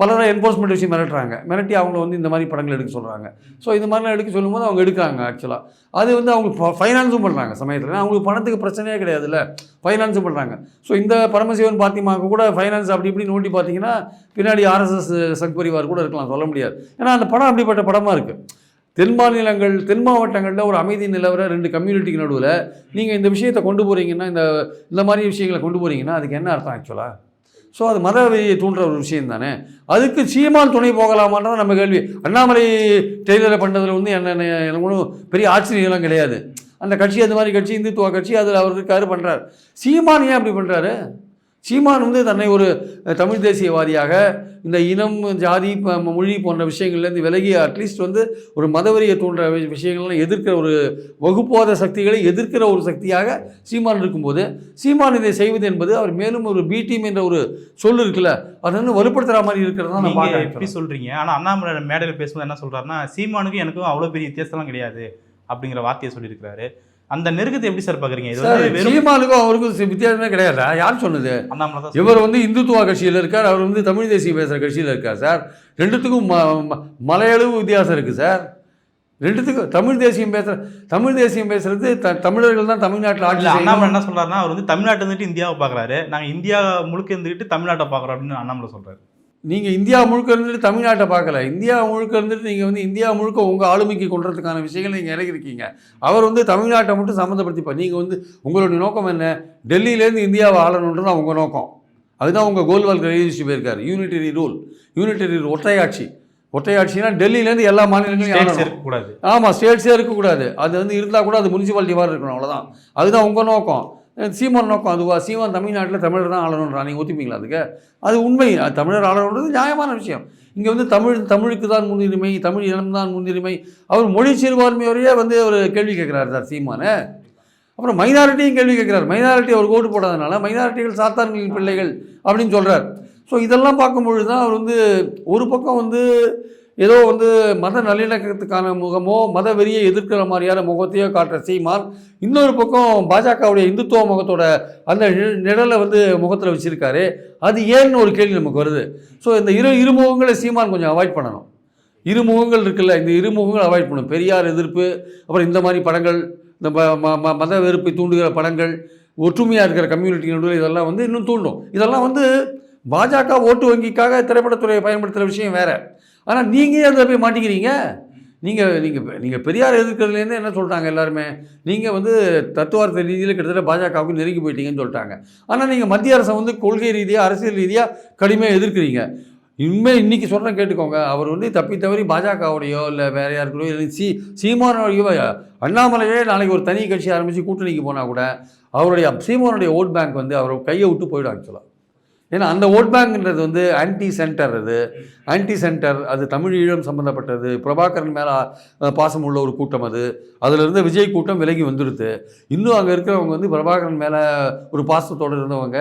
பலரை என்ஃபோர்ஸ்மெண்ட் விஷயம் மிரட்டுறாங்க. மிரட்டி அவங்கள வந்து இந்த மாதிரி படங்கள் எடுக்க சொல்கிறாங்க ஸோ இந்த மாதிரிலாம் எடுக்க சொல்லும்போது அவங்க எடுக்கிறாங்க ஆக்சுவலாக அது வந்து அவங்க ஃபைனான்ஸும் பண்ணுறாங்க சமயத்தில். அவங்களுக்கு பணத்துக்கு பிரச்சனையே கிடையாதுல்ல. ஃபைனான்ஸும் பண்ணுறாங்க ஸோ இந்த பரமசிவன் பாத்திமாவுக்கு கூட ஃபைனான்ஸ் அப்படி இப்படி நோண்டி பார்த்தீங்கன்னா பின்னாடி ஆர்எஸ்எஸ் சங்பரிவார் கூட இருக்கலாம் சொல்ல முடியாது. ஏன்னா அந்த படம் அப்படிப்பட்ட படமாக இருக்குது தென் மாநிலங்கள் தென் மாவட்டங்களில் ஒரு அமைதி நிலவர ரெண்டு கம்யூனிட்டிக்கு நடுவில் நீங்கள் இந்த விஷயத்தை கொண்டு போகிறீங்கன்னா இந்த இந்த மாதிரி விஷயங்களை கொண்டு போகிறீங்கன்னா அதுக்கு என்ன அர்த்தம் ஆக்சுவலாக ஸோ அது மத வெறியை தூண்டுற ஒரு விஷயம் தானே? அதுக்கு சீமான் துணை போகலாமான்றது நம்ம கேள்வி. அண்ணாமலை டெய்லரை பண்ணதில் வந்து என்ன எனக்கு ஒன்றும் பெரிய ஆச்சரியம்லாம் கிடையாது. அந்த கட்சி அந்த மாதிரி கட்சி இந்துத்துவ கட்சி அதில் அவர் இருக்காரு பண்ணுறாரு சீமான் ஏன் அப்படி பண்ணுறாரு சீமான் வந்து தன்னை ஒரு தமிழ் தேசியவாதியாக இந்த இனம் ஜாதி மொழி போன்ற விஷயங்கள்லேருந்து விலகி அட்லீஸ்ட் வந்து ஒரு மதவெறியை தூண்டுற வி- விஷயங்கள்லாம் எதிர்க்கிற ஒரு வகுப்போத சக்திகளை எதிர்க்கிற ஒரு சக்தியாக சீமான் இருக்கும்போது சீமான் இதை செய்வது என்பது அவர் மேலும் ஒரு பி டீம் என்ற ஒரு சொல் இருக்குல்ல அதை வந்து வலுப்படுத்துகிற மாதிரி இருக்கிறதா நான் பார்க்குறேன். எப்படி சொல்றீங்க. ஆனா அண்ணாமலை மேடையில் பேசும்போது என்ன சொல்றாருன்னா சீமானுக்கும் எனக்கும் அவ்வளவு பெரிய வித்தியாசம்லாம் கிடையாது அப்படிங்கிற வார்த்தையை சொல்லியிருக்காரு அந்த நெருக்கத்தை எப்படி சார் பாக்குறீங்க இது வந்து சீமானுக்கும் அவருக்கும் வித்தியாசமே கிடையாது? யார் சொன்னது? இவர் வந்து இந்துத்துவா கட்சியில் இருக்கார் அவர் வந்து தமிழ் தேசியம் பேசுகிற கட்சியில் இருக்கார் சார். ரெண்டுத்துக்கும் மலையளவு வித்தியாசம் இருக்குது சார். ரெண்டுத்துக்கும் தமிழ் தேசியம் பேசுகிற தமிழ் தேசியம் பேசுறது த தமிழர்கள் தான் தமிழ்நாட்டில் ஆட்சி அண்ணாமலை என்ன சொல்றாருன்னா அவர் வந்து தமிழ்நாட்டு இருந்துட்டு இந்தியாவை பாக்குறாரு நாங்க இந்தியா முழுக்க இருந்துட்டு தமிழ்நாட்டை பாக்குறோம் அப்படின்னு அண்ணாமலை சொல்றாரு. நீங்கள் இந்தியா முழுக்க இருந்துட்டு தமிழ்நாட்டை பார்க்கல. இந்தியா முழுக்க இருந்துட்டு நீங்கள் வந்து இந்தியா முழுக்க உங்கள் ஆளுமைக்கு கொண்டுறதுக்கான விஷயங்கள் நீங்கள் இறங்கிருக்கீங்க அவர் வந்து தமிழ்நாட்டை மட்டும் சம்மந்தப்படுத்திப்பா. நீங்கள் வந்து உங்களுடைய நோக்கம் என்ன? டெல்லியிலேருந்து இந்தியாவை ஆளணுன்றது தான் உங்கள் நோக்கம். அதுதான் உங்கள் கோல்வால்கர் எழுதி போயிருக்காரு. யூனிட்டரி ரூல் யூனிட்டரி ரூல் ஒற்றையாட்சி. ஒற்றையாட்சினா டெல்லியிலேருந்து எல்லா மாநிலங்களையும் இருக்கக்கூடாது. ஆமாம் ஸ்டேட்ஸே இருக்கக்கூடாது. அது வந்து இருந்தால் கூட அது முனிசிபாலிட்டி மாதிரி இருக்கணும் அவ்வளோதான் அதுதான் உங்கள் நோக்கம். சீமான் நோக்கம் அதுவா? சீமான் தமிழ்நாட்டில் தமிழர் தான் ஆளணுன்றா நீங்கள் ஒத்துப்பீங்களா அதுக்கு? அது உண்மை. அது தமிழர் ஆளணுன்றது நியாயமான விஷயம். இங்கே வந்து தமிழ் தமிழுக்கு தான் முன்னுரிமை தமிழ் இனம் தான் முன்னுரிமை. அவர் மொழி சிறுபான்மையோரையே வந்து ஒரு கேள்வி கேட்குறாரு சார் சீமானு. அப்புறம் மைனாரிட்டியும் கேள்வி கேட்குறாரு. மைனாரிட்டி அவர் ஓட்டு போடாதனால மைனாரிட்டிகள் சாத்தான்களின் பிள்ளைகள் அப்படின்னு சொல்கிறார் ஸோ இதெல்லாம் பார்க்கும்பொழுது தான் அவர் வந்து ஒரு பக்கம் வந்து ஏதோ வந்து மத நல்லிணக்கத்துக்கான முகமோ மத வெறியை எதிர்க்கிற மாதிரியான முகத்தையோ காட்டுற சீமான் இன்னொரு பக்கம் பாஜகவுடைய இந்துத்துவ முகத்தோட அந்த நிழலை வந்து முகத்தில் வச்சுருக்காரு. அது ஏன்னு ஒரு கேள்வி நமக்கு வருது. ஸோ இந்த இரு இருமுகங்களை சீமான் கொஞ்சம் அவாய்ட் பண்ணணும். இருமுகங்கள் இருக்குல்ல இந்த இருமுகங்கள் அவாய்ட் பண்ணணும். பெரியார் எதிர்ப்பு அப்புறம் இந்த மாதிரி படங்கள் இந்த ம- ம- ம- மத வெறுப்பை தூண்டுகிற படங்கள் ஒற்றுமையாக இருக்கிற கம்யூனிட்டி நடுவில் இதெல்லாம் வந்து இன்னும் தூண்டும். இதெல்லாம் வந்து பாஜக ஓட்டு வங்கிக்காக திரைப்படத்துறையை பயன்படுத்துகிற விஷயம் வேறு. ஆனால் நீங்கள் அதில் போய் மாட்டிக்கிறீங்க? நீங்கள் நீங்கள் நீங்கள் பெரியார் எதிர்க்கிறதுலேருந்து என்ன சொல்கிறாங்க எல்லாருமே? நீங்கள் வந்து தத்துவார்த்த ரீதியில் கிட்டத்தட்ட பாஜகவுக்கு நெருங்கி போயிட்டீங்கன்னு சொல்லிட்டாங்க. ஆனால் நீங்கள் மத்திய அரசை வந்து கொள்கை ரீதியாக அரசியல் ரீதியாக கடுமையாக எதிர்க்கிறீங்க. இனிமேல் இன்றைக்கி சொல்கிறேன் கேட்டுக்கோங்க. அவர் வந்து தப்பி தவறி பாஜகவுடையோ இல்லை வேறு யாருக்கோ இல்லை சி சீமானோடையோ அண்ணாமலையே நாளைக்கு ஒரு தனி கட்சி ஆரம்பித்து கூட்டணிக்கு போனால் கூட அவருடைய சீமானுடைய ஓட் பேங்க் வந்து அவர் கையை விட்டு போயிடும் ஆக்சுவலாக ஏன்னா அந்த ஓட் பேங்க்ன்றது வந்து ஆன்டி சென்டர் அது. ஆன்டி சென்டர் அது தமிழ் ஈழம் சம்மந்தப்பட்டது பிரபாகரன் மேலே பாசம் உள்ள ஒரு கூட்டம் அது. அதில் விஜய் கூட்டம் விலகி வந்துடுது இன்னும் அங்கே இருக்கிறவங்க வந்து பிரபாகரன் மேலே ஒரு பாசத்தோடு இருந்தவங்க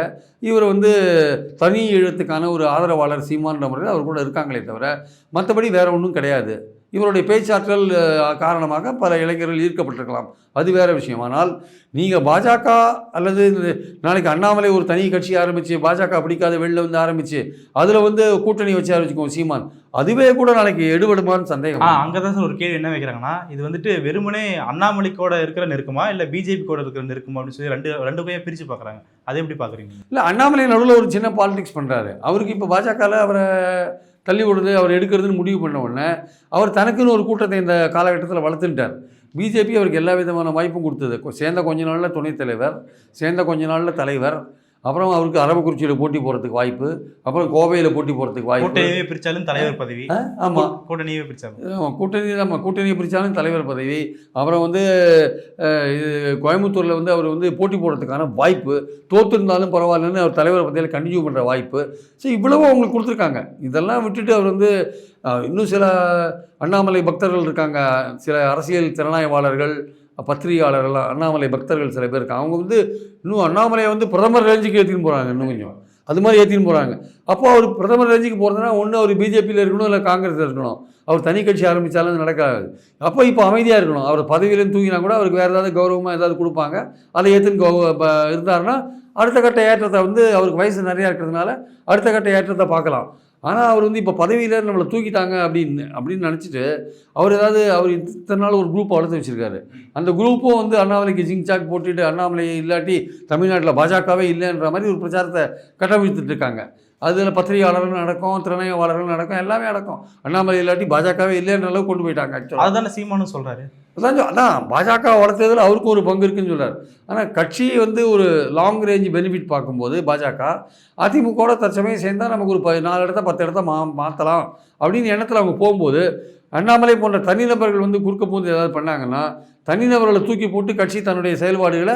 இவர் வந்து தனி ஈழத்துக்கான ஒரு ஆதரவாளர் சீமான்ற முறையில் அவர் கூட இருக்காங்களே தவிர மற்றபடி வேறு ஒன்றும் கிடையாது. இவருடைய பேச்சாற்றல் காரணமாக பல இளைஞர்கள் ஈர்க்கப்பட்டிருக்கலாம். அது வேற விஷயம். ஆனால் நீங்கள் பாஜக அல்லது நாளைக்கு அண்ணாமலை ஒரு தனி கட்சி ஆரம்பித்து பாஜக பிடிக்காத வெளில வந்து ஆரம்பித்து அதில் வந்து கூட்டணி வச்சு ஆரம்பிச்சுக்கோங்க சீமான். அதுவே கூட நாளைக்கு எடுபடுமான்னு சந்தேகம். ஆ அங்கதான் சார் ஒரு கேள்வி என்ன வைக்கிறாங்கன்னா இது வந்துட்டு வெறுமனே அண்ணாமலை கூட இருக்கிற நெருக்கமா இல்ல பிஜேபி கூட இருக்கிற நெருக்கமா அப்படின்னு சொல்லி ரெண்டு ரெண்டு பேரும் பிரிச்சு பாக்குறாங்க. அதை எப்படி பாக்குறீங்க? இல்லை அண்ணாமலை நடுவில் ஒரு சின்ன பாலிடிக்ஸ் பண்ணுறாரு அவருக்கு இப்போ பாஜகவில் அவரை தள்ளி விடுறது அவர் எடுக்கிறதுன்னு முடிவு பண்ண உடனே அவர் தனக்குன்னு ஒரு கூட்டத்தை இந்த காலகட்டத்தில் வளர்த்துட்டார் பிஜேபி அவருக்கு எல்லா விதமான வாய்ப்பும் கொடுத்தது. சேர்ந்த கொஞ்ச நாளில் துணைத் தலைவர் சேர்ந்த கொஞ்ச நாளில் தலைவர் அப்புறம் அவருக்கு அரவக்குறிச்சியில் போட்டி போகிறதுக்கு வாய்ப்பு அப்புறம் கோவையில் போட்டி போகிறதுக்கு வாய்ப்பு. கூட்டணியே பிரிச்சாலும் தலைவர் பதவி. ஆமாம் கூட்டணியே பிரிச்சாலும். ஆமா, கூட்டணி நம்ம கூட்டணியை பிரித்தாலும் தலைவர் பதவி. அப்புறம் வந்து இது கோயம்புத்தூரில் வந்து அவர் வந்து போட்டி போடுறதுக்கான வாய்ப்பு. தோற்றிருந்தாலும் பரவாயில்லன்னு அவர் தலைவர் பதவியில் கண்டினியூ பண்ணுற வாய்ப்பு. ஸோ இவ்வளவு அவங்களுக்கு கொடுத்துருக்காங்க. இதெல்லாம் விட்டுட்டு அவர் வந்து இன்னும் சில அண்ணாமலை பக்தர்கள் இருக்காங்க. சில அரசியல் திறனாய்வாளர்கள் பத்திரிகையாளர்கள் அண்ணாமலை பக்தர்கள் சில பேர் இருக்காங்க. அவங்க வந்து இன்னும் அண்ணாமலையை வந்து பிரதமர் ரேஞ்சுக்கு ஏற்றின்னு போகிறாங்க இன்னும் கொஞ்சம். அது மாதிரி ஏற்றின்னு போகிறாங்க அப்போ அவர் பிரதமர் ரேஞ்சுக்கு போகிறதுனா ஒன்று அவர் பிஜேபியில் இருக்கணும் இல்லை காங்கிரஸில் இருக்கணும். அவர் தனி கட்சி ஆரம்பித்தாலும் அது நடக்காது. அப்போ இப்போ அமைதியாக இருக்கணும். அவர் பதவியிலேருந்து தூங்கினா கூட அவருக்கு வேறு ஏதாவது கௌரவமாக ஏதாவது கொடுப்பாங்க. அதை ஏற்றுன்னு கௌ இருந்தாருன்னா அடுத்த கட்ட ஏற்றத்தை வந்து அவருக்கு வயசு நிறையா இருக்கிறதுனால அடுத்த கட்ட ஏற்றத்தை பார்க்கலாம். ஆனால் அவர் வந்து இப்போ பதவியில் நம்மளை தூக்கிட்டாங்க அப்படின்னு அப்படின்னு நினச்சிட்டு அவர் ஏதாவது அவர் இத்தனை நாள் ஒரு குரூப் வளர்த்து வச்சுருக்காரு. அந்த குரூப்பும் வந்து அண்ணாமலைக்கு ஜிங் சாக் போட்டுட்டு அண்ணாமலை இல்லாட்டி தமிழ்நாட்டில் பாஜகவே இல்லைன்ற மாதிரி ஒரு பிரச்சாரத்தை கட்டமைத்துட்டு இருக்காங்க. அதில் பத்திரிகையாளர்கள் நடக்கும் திறனாய்வாளர்கள் நடக்கும் எல்லாமே நடக்கும். அண்ணாமலை இல்லாட்டி பாஜகவே இல்லைன்ற அளவுக்கு கொண்டு போயிட்டாங்க ஆக்சுவலாக அதுதானே சீமானும் சொல்றாரு. அதான் அதான் பாஜக வளர்த்ததில் அவருக்கும் ஒரு பங்கு இருக்குன்னு சொல்றாரு. ஆனால் கட்சி வந்து ஒரு லாங் ரேஞ்ச் பெனிஃபிட் பார்க்கும்போது பாஜக அதிமுகவோட தற்சமயம் சேர்ந்தால் நமக்கு ஒரு ப நாலு இடத்த பத்து இடத்த மா மாற்றலாம் அப்படின்னு எண்ணத்தில் அவங்க போகும்போது அண்ணாமலை போன்ற தனிநபர்கள் வந்து குறுக்க பூந்து ஏதாவது பண்ணாங்கன்னா தனிநபர்களை தூக்கி போட்டு கட்சி தன்னுடைய செயல்பாடுகளை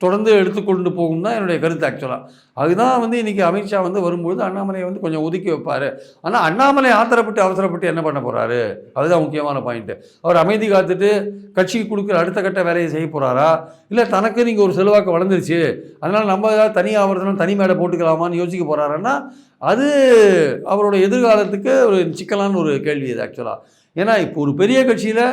தொடர்ந்து எடுத்துக்கொண்டு போகும் தான் என்னுடைய கருத்து ஆக்சுவலாக அதுதான் வந்து இன்றைக்கி அமித்ஷா வந்து வரும்பொழுது அண்ணாமலையை வந்து கொஞ்சம் ஒதுக்கி வைப்பார். ஆனால் அண்ணாமலை ஆத்திரப்பட்டு அவசரப்பட்டு என்ன பண்ண போகிறாரு அதுதான் முக்கியமான பாயிண்ட்டு அவர் அமைதி காத்துட்டு கட்சிக்கு கொடுக்குற அடுத்த கட்ட வேலையை செய்ய போகிறாரா இல்லை தனக்கு நீங்கள் ஒரு செல்வாக்கு வளர்ந்துருச்சு. அதனால் நம்ம ஏதாவது தனி ஆவர்த்தனம் தனி மேடை போட்டுக்கலாமான்னு யோசிக்க போகிறாருன்னா அது அவரோட எதிர்காலத்துக்கு ஒரு சிக்கலான ஒரு கேள்வி இது ஆக்சுவலாக ஏன்னா இப்போ ஒரு பெரிய கட்சியில்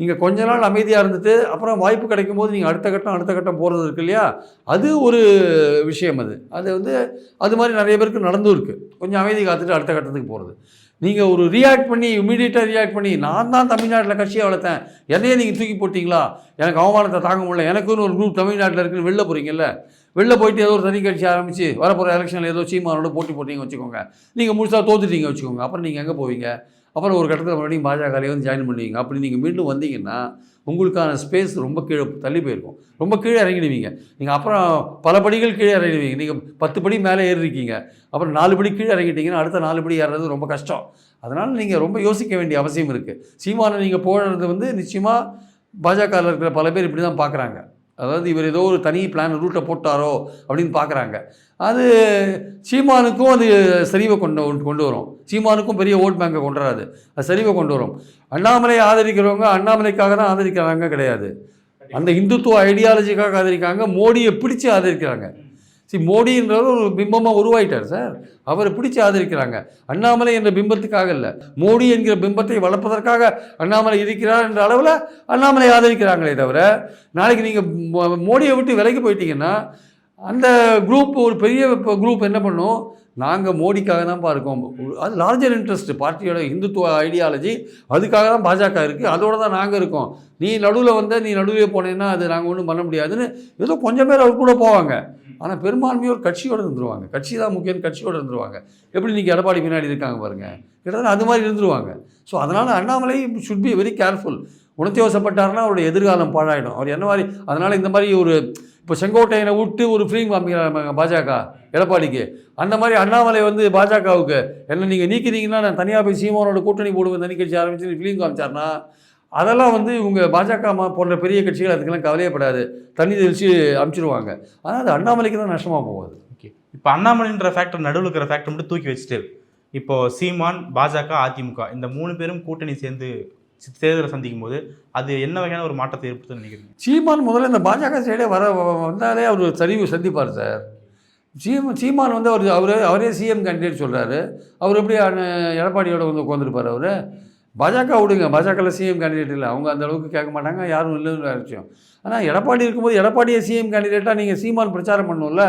நீங்கள் கொஞ்ச நாள் அமைதியாக இருந்துட்டு அப்புறம் வாய்ப்பு கிடைக்கும் போது நீங்கள் அடுத்த கட்டம் அடுத்த கட்டம் போகிறது இருக்கு இல்லையா? அது ஒரு விஷயம் அது. அது வந்து அது மாதிரி நிறைய பேருக்கு நடந்தும் இருக்குது கொஞ்சம் அமைதி காத்துட்டு அடுத்த கட்டத்துக்கு போகிறது நீங்கள் ஒரு ரியாக்ட் பண்ணி இமீடியட்டாக ரியாக்ட் பண்ணி நான் தான் தமிழ்நாட்டில் கட்சியை வளர்த்தேன். என்னையே நீங்கள் தூக்கி போட்டிங்களா? எனக்கு அவமானத்தை தாங்க முடியல. எனக்குன்னு ஒரு குரூப் தமிழ்நாட்டில் இருக்குன்னு வெளில போகிறீங்கல்ல வெளில போயிட்டு ஏதோ ஒரு தனி கட்சி ஆரம்பித்து வரப்போகிற எலெக்ஷனில் ஏதோ சீமானோட போட்டி போட்டீங்க வச்சுக்கோங்க. நீங்கள் முழுசாக தோத்துட்டீங்க வச்சுக்கோங்க. அப்புறம் நீங்கள் எங்கே போவீங்க? அப்புறம் ஒரு கட்டத்தில் மறுபடியும் பாஜகலையே வந்து ஜாயின் பண்ணுவீங்க. அப்படி நீங்கள் மீண்டும் வந்தீங்கன்னா உங்களுக்கான ஸ்பேஸ் ரொம்ப கீழே தள்ளி போயிருக்கும். ரொம்ப கீழே இறங்கிடுவீங்க. நீங்கள் அப்புறம் பல படிகள் கீழே இறங்கிடுவீங்க. நீங்கள் பத்து படி மேலே ஏறிருக்கீங்க. அப்புறம் நாலு படி கீழே இறங்கிட்டீங்கன்னா அடுத்த நாலு படி ஏறுறது ரொம்ப கஷ்டம். அதனால் நீங்கள் ரொம்ப யோசிக்க வேண்டிய அவசியம் இருக்குது சீமானை நீங்கள் போடுறது வந்து நிச்சயமாக பாஜகவில் இருக்கிற பல பேர் இப்படி தான் பார்க்குறாங்க அதாவது இவர் ஏதோ ஒரு தனி பிளான் ரூட்டை போட்டாரோ அப்படின்னு பார்க்குறாங்க. அது சீமானுக்கும் அது சரிவை கொண்டு கொண்டு வரும். சீமானுக்கும் பெரிய ஓட் பேங்கை கொண்டு வராது அது சரிவை கொண்டு வரும். அண்ணாமலை ஆதரிக்கிறவங்க அண்ணாமலைக்காக தான் ஆதரிக்கிறாங்க கிடையாது. அந்த இந்துத்துவ ஐடியாலஜிக்காக ஆதரிக்காங்க மோடியை பிடிச்சு ஆதரிக்கிறாங்க. சரி மோடின்றவர் ஒரு பிம்பமாக உருவாயிட்டார் சார் அவரை பிடிச்சி ஆதரிக்கிறாங்க. அண்ணாமலை என்ற பிம்பத்துக்காக இல்லை. மோடி என்கிற பிம்பத்தை வளர்ப்பதற்காக அண்ணாமலை இருக்கிறார் என்ற அளவில் அண்ணாமலை ஆதரிக்கிறாங்களே தவிர நாளைக்கு நீங்கள் மோடியை விட்டு விலகி போயிட்டீங்கன்னா அந்த குரூப் ஒரு பெரிய குரூப் என்ன பண்ணும்? நாங்கள் மோடிக்காக தான் இருக்கோம். அது லார்ஜர் இன்ட்ரெஸ்ட் பார்ட்டியோட இந்துத்துவ ஐடியாலஜி அதுக்காக தான் பாஜக இருக்குது அதோட தான் நாங்கள் இருக்கோம். நீ நடுவில் வந்த நீ நடுவில் போனேன்னா அது நாங்கள் ஒன்றும் பண்ண முடியாதுன்னு ஏதோ கொஞ்சம் பேர் அவர் கூட போவாங்க. ஆனால் பெரும்பான்மையோர் கட்சியோடு இருந்துருவாங்க. கட்சி தான் முக்கியம் கட்சியோடு இருந்துருவாங்க. எப்படி நீங்கள் எடப்பாடி பின்னாடி இருக்காங்க பாருங்கள் கிட்டத்தட்ட அது மாதிரி இருந்துருவாங்க. ஸோ அதனால் Annamalai should be very careful உணர்ச்சியோசப்பட்டாருன்னா அவருடைய எதிர்காலம் பாழாயிடும். அவர் என்ன மாதிரி அதனால் இந்த மாதிரி ஒரு இப்போ செங்கோட்டையனை விட்டு ஒரு ஃப்ரீம் காமிக்கிறாங்க பாஜக எடப்பாடிக்கு. அந்த மாதிரி அண்ணாமலை வந்து பாஜகவுக்கு என்ன நீங்கள் நீக்கிறீங்கன்னா நான் தனியாக போய் சீமானோட கூட்டணி போடுவேன் தனி கட்சி ஆரம்பிச்சு ஃபிலிம் காமிச்சார்னா அதெல்லாம் வந்து இவங்க பாஜக போன்ற பெரிய கட்சிகள் அதுக்கெல்லாம் கவலையப்படாது. தண்ணி தெளித்து அமுச்சிடுவாங்க ஆனால் அது அண்ணாமலைக்கு தான் நஷ்டமாக போகுது. ஓகே. இப்போ அண்ணாமலைன்ற ஃபேக்டர் நடுவில் இருக்கிற ஃபேக்டர் மட்டும் தூக்கி வச்சுட்டு இப்போ சீமான் பாஜக அதிமுக இந்த மூணு பேரும் கூட்டணி சேர்ந்து தேர்தலை சந்திக்கும் போது அது என்ன வகையான ஒரு மாற்றத்தை ஏற்படுத்துன்னு நினைக்கிறீங்க? சீமான் முதல்ல இந்த பாஜக சைடே வர வந்தாலே அவர் சரிவு சந்திப்பார் சார். சீமா சீமான் வந்து அவர் அவர் அவரே சிஎம் கேண்டிடேட் சொல்கிறாரு அவர் எப்படி எடப்பாடியோட வந்து உட்காந்துருப்பார் அவர்? பாஜக விடுங்க. பாஜகவில் சிஎம் கேண்டிடேட் இல்லை. அவங்க அந்த அளவுக்கு கேட்க மாட்டாங்க. யாரும் இல்லைன்னு வேற விஷயம். ஆனால் எடப்பாடி இருக்கும்போது எடப்பாடியை சிஎம் கேண்டிடேட்டாக நீங்கள் சீமான் பிரச்சாரம் பண்ணணும்ல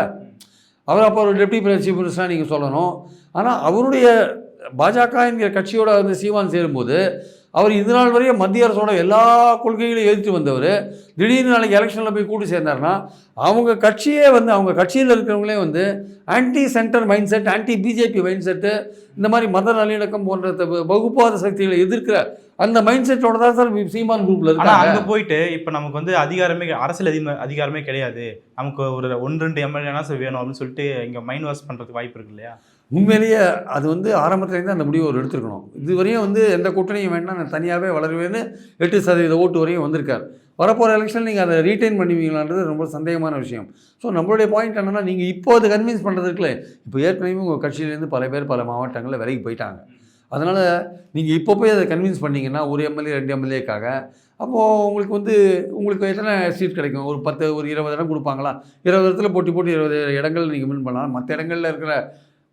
அவர் அப்போ ஒரு டெப்டி சீஃப் மினிஸ்டராக நீங்கள் சொல்லணும். ஆனால் அவருடைய பாஜக என்கிற கட்சியோட வந்து சீமான் சேரும்போது அவர் இது நாள் வரையும் மத்திய அரசோட எல்லா கொள்கைகளையும் எதிர்த்து வந்தவர். திடீர்னு நாளைக்கு எலெக்ஷனில் போய் கூட்டு சேர்ந்தாருன்னா அவங்க கட்சியே வந்து அவங்க கட்சியில் இருக்கிறவங்களே வந்து anti centre mind set anti BJP mind set இந்த மாதிரி மத நல்லிணக்கம் போன்ற வகுப்பாத சக்திகளை எதிர்க்கிற அந்த மைண்ட் செட்டோட தான் சார் சீமான் குரூப்ல ஆனா இருக்காங்க. அங்க போயிட்டு இப்ப நமக்கு வந்து அதிகாரமே அரசியல் அதிக அதிகாரமே கிடையாது. நமக்கு ஒரு ஒன்று ரெண்டு எம்எல்ஏனா வேணும் அப்படின்னு சொல்லிட்டு இங்க மைண்ட் வாஷ் பண்றதுக்கு வாய்ப்பு இருக்கு இல்லையா? உண்மையிலேயே அது வந்து ஆரம்பத்துலேருந்து அந்த முடிவு அவர் எடுத்திருக்கணும். இதுவரையும் வந்து எந்த கூட்டணியும் வேண்டாம் நான் தனியாகவே வளருவேன்னு எட்டு சதவீத ஓட்டு வரையும் வந்திருக்கார். வரப்போகிற எலெக்ஷன் நீங்கள் அதை ரீட்டைன் பண்ணுவீங்களான்றது ரொம்ப சந்தேகமான விஷயம். ஸோ நம்மளுடைய பாயிண்ட் என்னென்னா நீங்கள் இப்போ அதை கன்வின்ஸ் பண்ணுறதுக்குல இப்போ ஏற்கனவே உங்கள் கட்சியிலேருந்து பல பேர் பல மாவட்டங்களில் விலைக்கு போயிட்டாங்க. அதனால் நீங்கள் இப்போ போய் அதை கன்வின்ஸ் பண்ணிங்கன்னா ஒரு எம்எல்ஏ ரெண்டு எம்எல்ஏக்காக அப்போது உங்களுக்கு வந்து உங்களுக்கு எத்தனை சீட் கிடைக்கும்? ஒரு பத்து ஒரு இருபது இடம் கொடுப்பாங்களா? இருபது இடத்துல போட்டி போட்டு இருபது இடங்கள் நீங்கள் வின் பண்ணலாம். மற்ற இடங்களில் இருக்கிற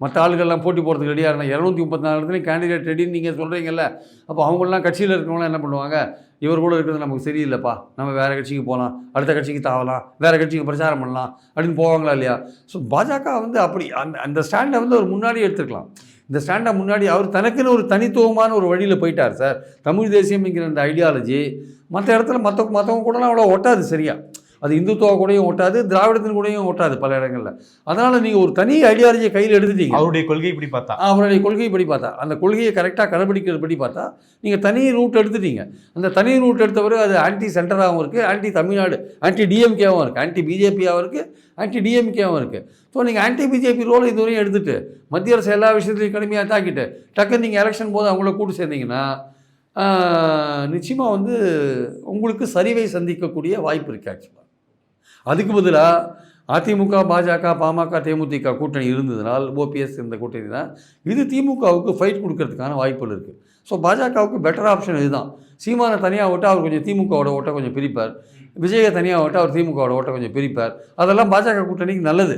மற்ற ஆளுகள்லாம் போட்டி போகிறதுக்கு ரெடியாக இருந்தால் இரநூத்தி முப்பத்தி நாலு இடத்துலையும் கேண்டிடேட் ரெடின்னு நீங்கள் சொல்கிறீங்கல்ல அப்போ அவங்களாம் கட்சியில் இருக்கிறவங்களாம் என்ன பண்ணுவாங்க? இவர் கூட இருக்கிறது நமக்கு சரியில்லைப்பா. நம்ம வேறு கட்சிக்கு போகலாம் அடுத்த கட்சிக்கு தாவலாம் வேறு கட்சிக்கு பிரச்சாரம் பண்ணலாம் அப்படின்னு போவாங்களா இல்லையா? ஸோ பாஜக வந்து அப்படி அந்த அந்த ஸ்டாண்டை வந்து அவர் முன்னாடி எடுத்துக்கலாம் இந்த ஸ்டாண்டை முன்னாடி அவர் தனக்குன்னு ஒரு தனித்துவமான ஒரு வழியில் போயிட்டார் சார். தமிழ் தேசியம்ங்கிற அந்த ஐடியாலஜி மற்ற இடத்துல மற்ற மற்றவங்க கூடலாம் அவ்வளோ ஒட்டாது சரியாக அது இந்துத்துவா கூடயும் ஒட்டாது திராவிடத்தின் கூடயும் ஒட்டாது பல இடங்களில். அதனால் நீங்கள் ஒரு தனி ஐடியாலஜியை கையில் எடுத்துட்டீங்க. அவருடைய கொள்கை இப்படி பார்த்தா? அவருடைய கொள்கை படி பார்த்தா. அந்த கொள்கையை கரெக்டாக கடைபிடிக்கிறது படி பார்த்தா நீங்கள் தனி ரூட் எடுத்துட்டீங்க. அந்த தனி ரூட் எடுத்த பிறகு அது ஆன்டி சென்டராகவும் இருக்குது ஆன்டி தமிழ்நாடு ஆன்டி டிஎம்கேவும் இருக்குது ஆன்டி பிஜேபியாகவும் இருக்குது ஆன்டி டிஎம்கேவும் இருக்குது ஸோ நீங்கள் ஆன்டி பிஜேபி ரோல் இதுவரையும் எடுத்துட்டு மத்திய அரசு எல்லா விஷயத்துலையும் கடுமையாக தாக்கிட்டு டக்குன்னு நீங்கள் எலெக்ஷன் போது அவங்கள கூட்டு சேர்ந்தீங்கன்னா நிச்சயமாக வந்து உங்களுக்கு சரிவை சந்திக்கக்கூடிய வாய்ப்பு இருக்குது ஆக்சுவலாக அதுக்கு பதிலாக அதிமுக பாஜக பாமக தேமுதிக கூட்டணி இருந்ததுனால் ஓபிஎஸ் இந்த கூட்டணி தான். இது திமுகவுக்கு ஃபைட் கொடுக்கறதுக்கான வாய்ப்புகள் இருக்குது ஸோ பாஜகவுக்கு பெட்டர் ஆப்ஷன் இதுதான். சீமானை தனியாக விட்டால் அவர் கொஞ்சம் திமுகவோட ஓட்டை கொஞ்சம் பிரிப்பார். விஜயை தனியாக விட்டால் அவர் திமுகவோட ஓட்டை கொஞ்சம் பிரிப்பார். அதெல்லாம் பாஜக கூட்டணிக்கு நல்லது.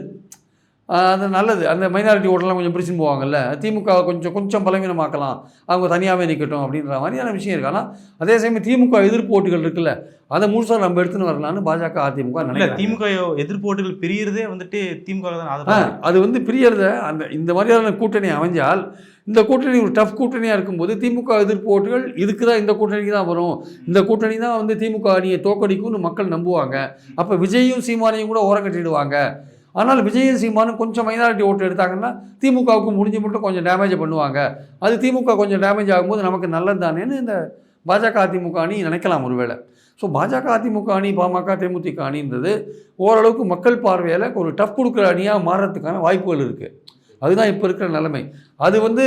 அது நல்லது. அந்த மைனாரிட்டி ஓட்டெல்லாம் கொஞ்சம் பிரிச்சுன்னு போவாங்கல்ல. திமுக கொஞ்சம் கொஞ்சம் பலவீனமாக்கலாம். அவங்க தனியாகவே நிற்கட்டும் அப்படின்ற மாதிரியான விஷயம் இருக்கு. ஆனால் அதே சமயம் திமுக எதிர்ப்பு ஓட்டுகள் இருக்குல்ல அதை முழுசாக நம்ம எடுத்துன்னு வரலான்னு பாஜக அதிமுக நினைக்கிறேன் திமுக எதிர்ப்பு ஓட்டுகள் பிரியறதே வந்துட்டு திமுக தான் அது வந்து பிரியறத அந்த இந்த மாதிரியான கூட்டணி அமைஞ்சால் இந்த கூட்டணி ஒரு டஃப் கூட்டணியாக இருக்கும்போது திமுக எதிர்ப்பு ஓட்டுகள் இதுக்கு தான் இந்த கூட்டணிக்கு தான் வரும். இந்த கூட்டணி தான் வந்து திமுக அணியை தோக்கடிக்கும்னு மக்கள் நம்புவாங்க. அப்போ விஜயும் சீமானையும் கூட ஓரங்கட்டிடுவாங்க ஆனால் விஜயன் சீமானும் கொஞ்சம் மைனாரிட்டி ஓட்டு எடுத்தாங்கன்னா திமுகவுக்கு முடிஞ்சு மட்டும் கொஞ்சம் டேமேஜ் பண்ணுவாங்க. அது திமுக கொஞ்சம் டேமேஜ் ஆகும்போது நமக்கு நல்லது தானேன்னு இந்த பாஜக அதிமுக அணி நினைக்கலாம் ஒருவேளை. ஸோ பாஜக அதிமுக அணி பாமக தேமுதிக அணின்றது ஓரளவுக்கு மக்கள் பார்வையில் ஒரு டஃப் கொடுக்குற அணியாக மாறுறதுக்கான வாய்ப்புகள் இருக்குது அதுதான் இப்போ இருக்கிற நிலைமை. அது வந்து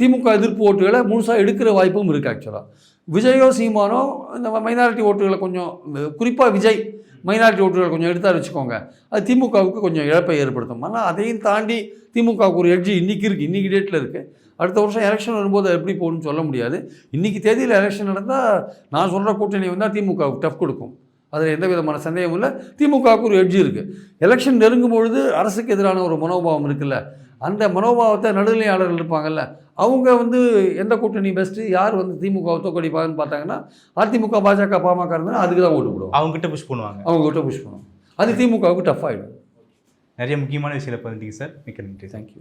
திமுக எதிர்ப்பு ஓட்டுகளை முழுசாக எடுக்கிற வாய்ப்பும் இருக்குது ஆக்சுவலாக விஜயோ சீமானோ இந்த மைனாரிட்டி ஓட்டுகளை கொஞ்சம் குறிப்பாக விஜய் மைனாரிட்டி ஓட்டுகள் கொஞ்சம் எடுத்தார் வச்சுக்கோங்க. அது திமுகவுக்கு கொஞ்சம் இழப்பை ஏற்படுத்தும். ஆனால் அதையும் தாண்டி திமுகவுக்கு ஒரு எட்ஜி இன்றைக்கி இருக்குது இன்றைக்கி டேட்டில் இருக்குது அடுத்த வருஷம் எலெக்ஷன் வரும்போது எப்படி போகணும்னு சொல்ல முடியாது. இன்றைக்கி தேதியில் எலெக்ஷன் நடந்தால் நான் சொல்கிற கூட்டணி வந்தால் திமுகவுக்கு டஃப் கொடுக்கும். அதில் எந்த விதமான சந்தேகமும் இல்லை. திமுகவுக்கு ஒரு எட்ஜ் இருக்குது எலெக்ஷன் நெருங்கும் பொழுது அரசுக்கு எதிரான ஒரு மனோபாவம் இருக்குல்ல. அந்த மனோபாவத்தை நடுநிலையாளர்கள் இருப்பாங்கல்ல அவங்க வந்து எந்த கூட்டணி பெஸ்ட்டு யார் வந்து திமுகவை தோக்கடிப்பாங்கன்னு பார்த்தாங்கன்னா அதிமுக பாஜக பாமக இருந்தால் அதுக்கு தான் ஓட்டு போடுவாங்க. அவங்க கிட்ட புஷ் பண்ணுவாங்க. அவங்க கிட்ட புஷ் பண்ணுவோம் அது திமுகவுக்கு டஃப் ஆகிடும் நிறைய முக்கியமான விஷயங்களை பதிந்தீங்க சார் மிக்க நன்றி. தேங்க்யூ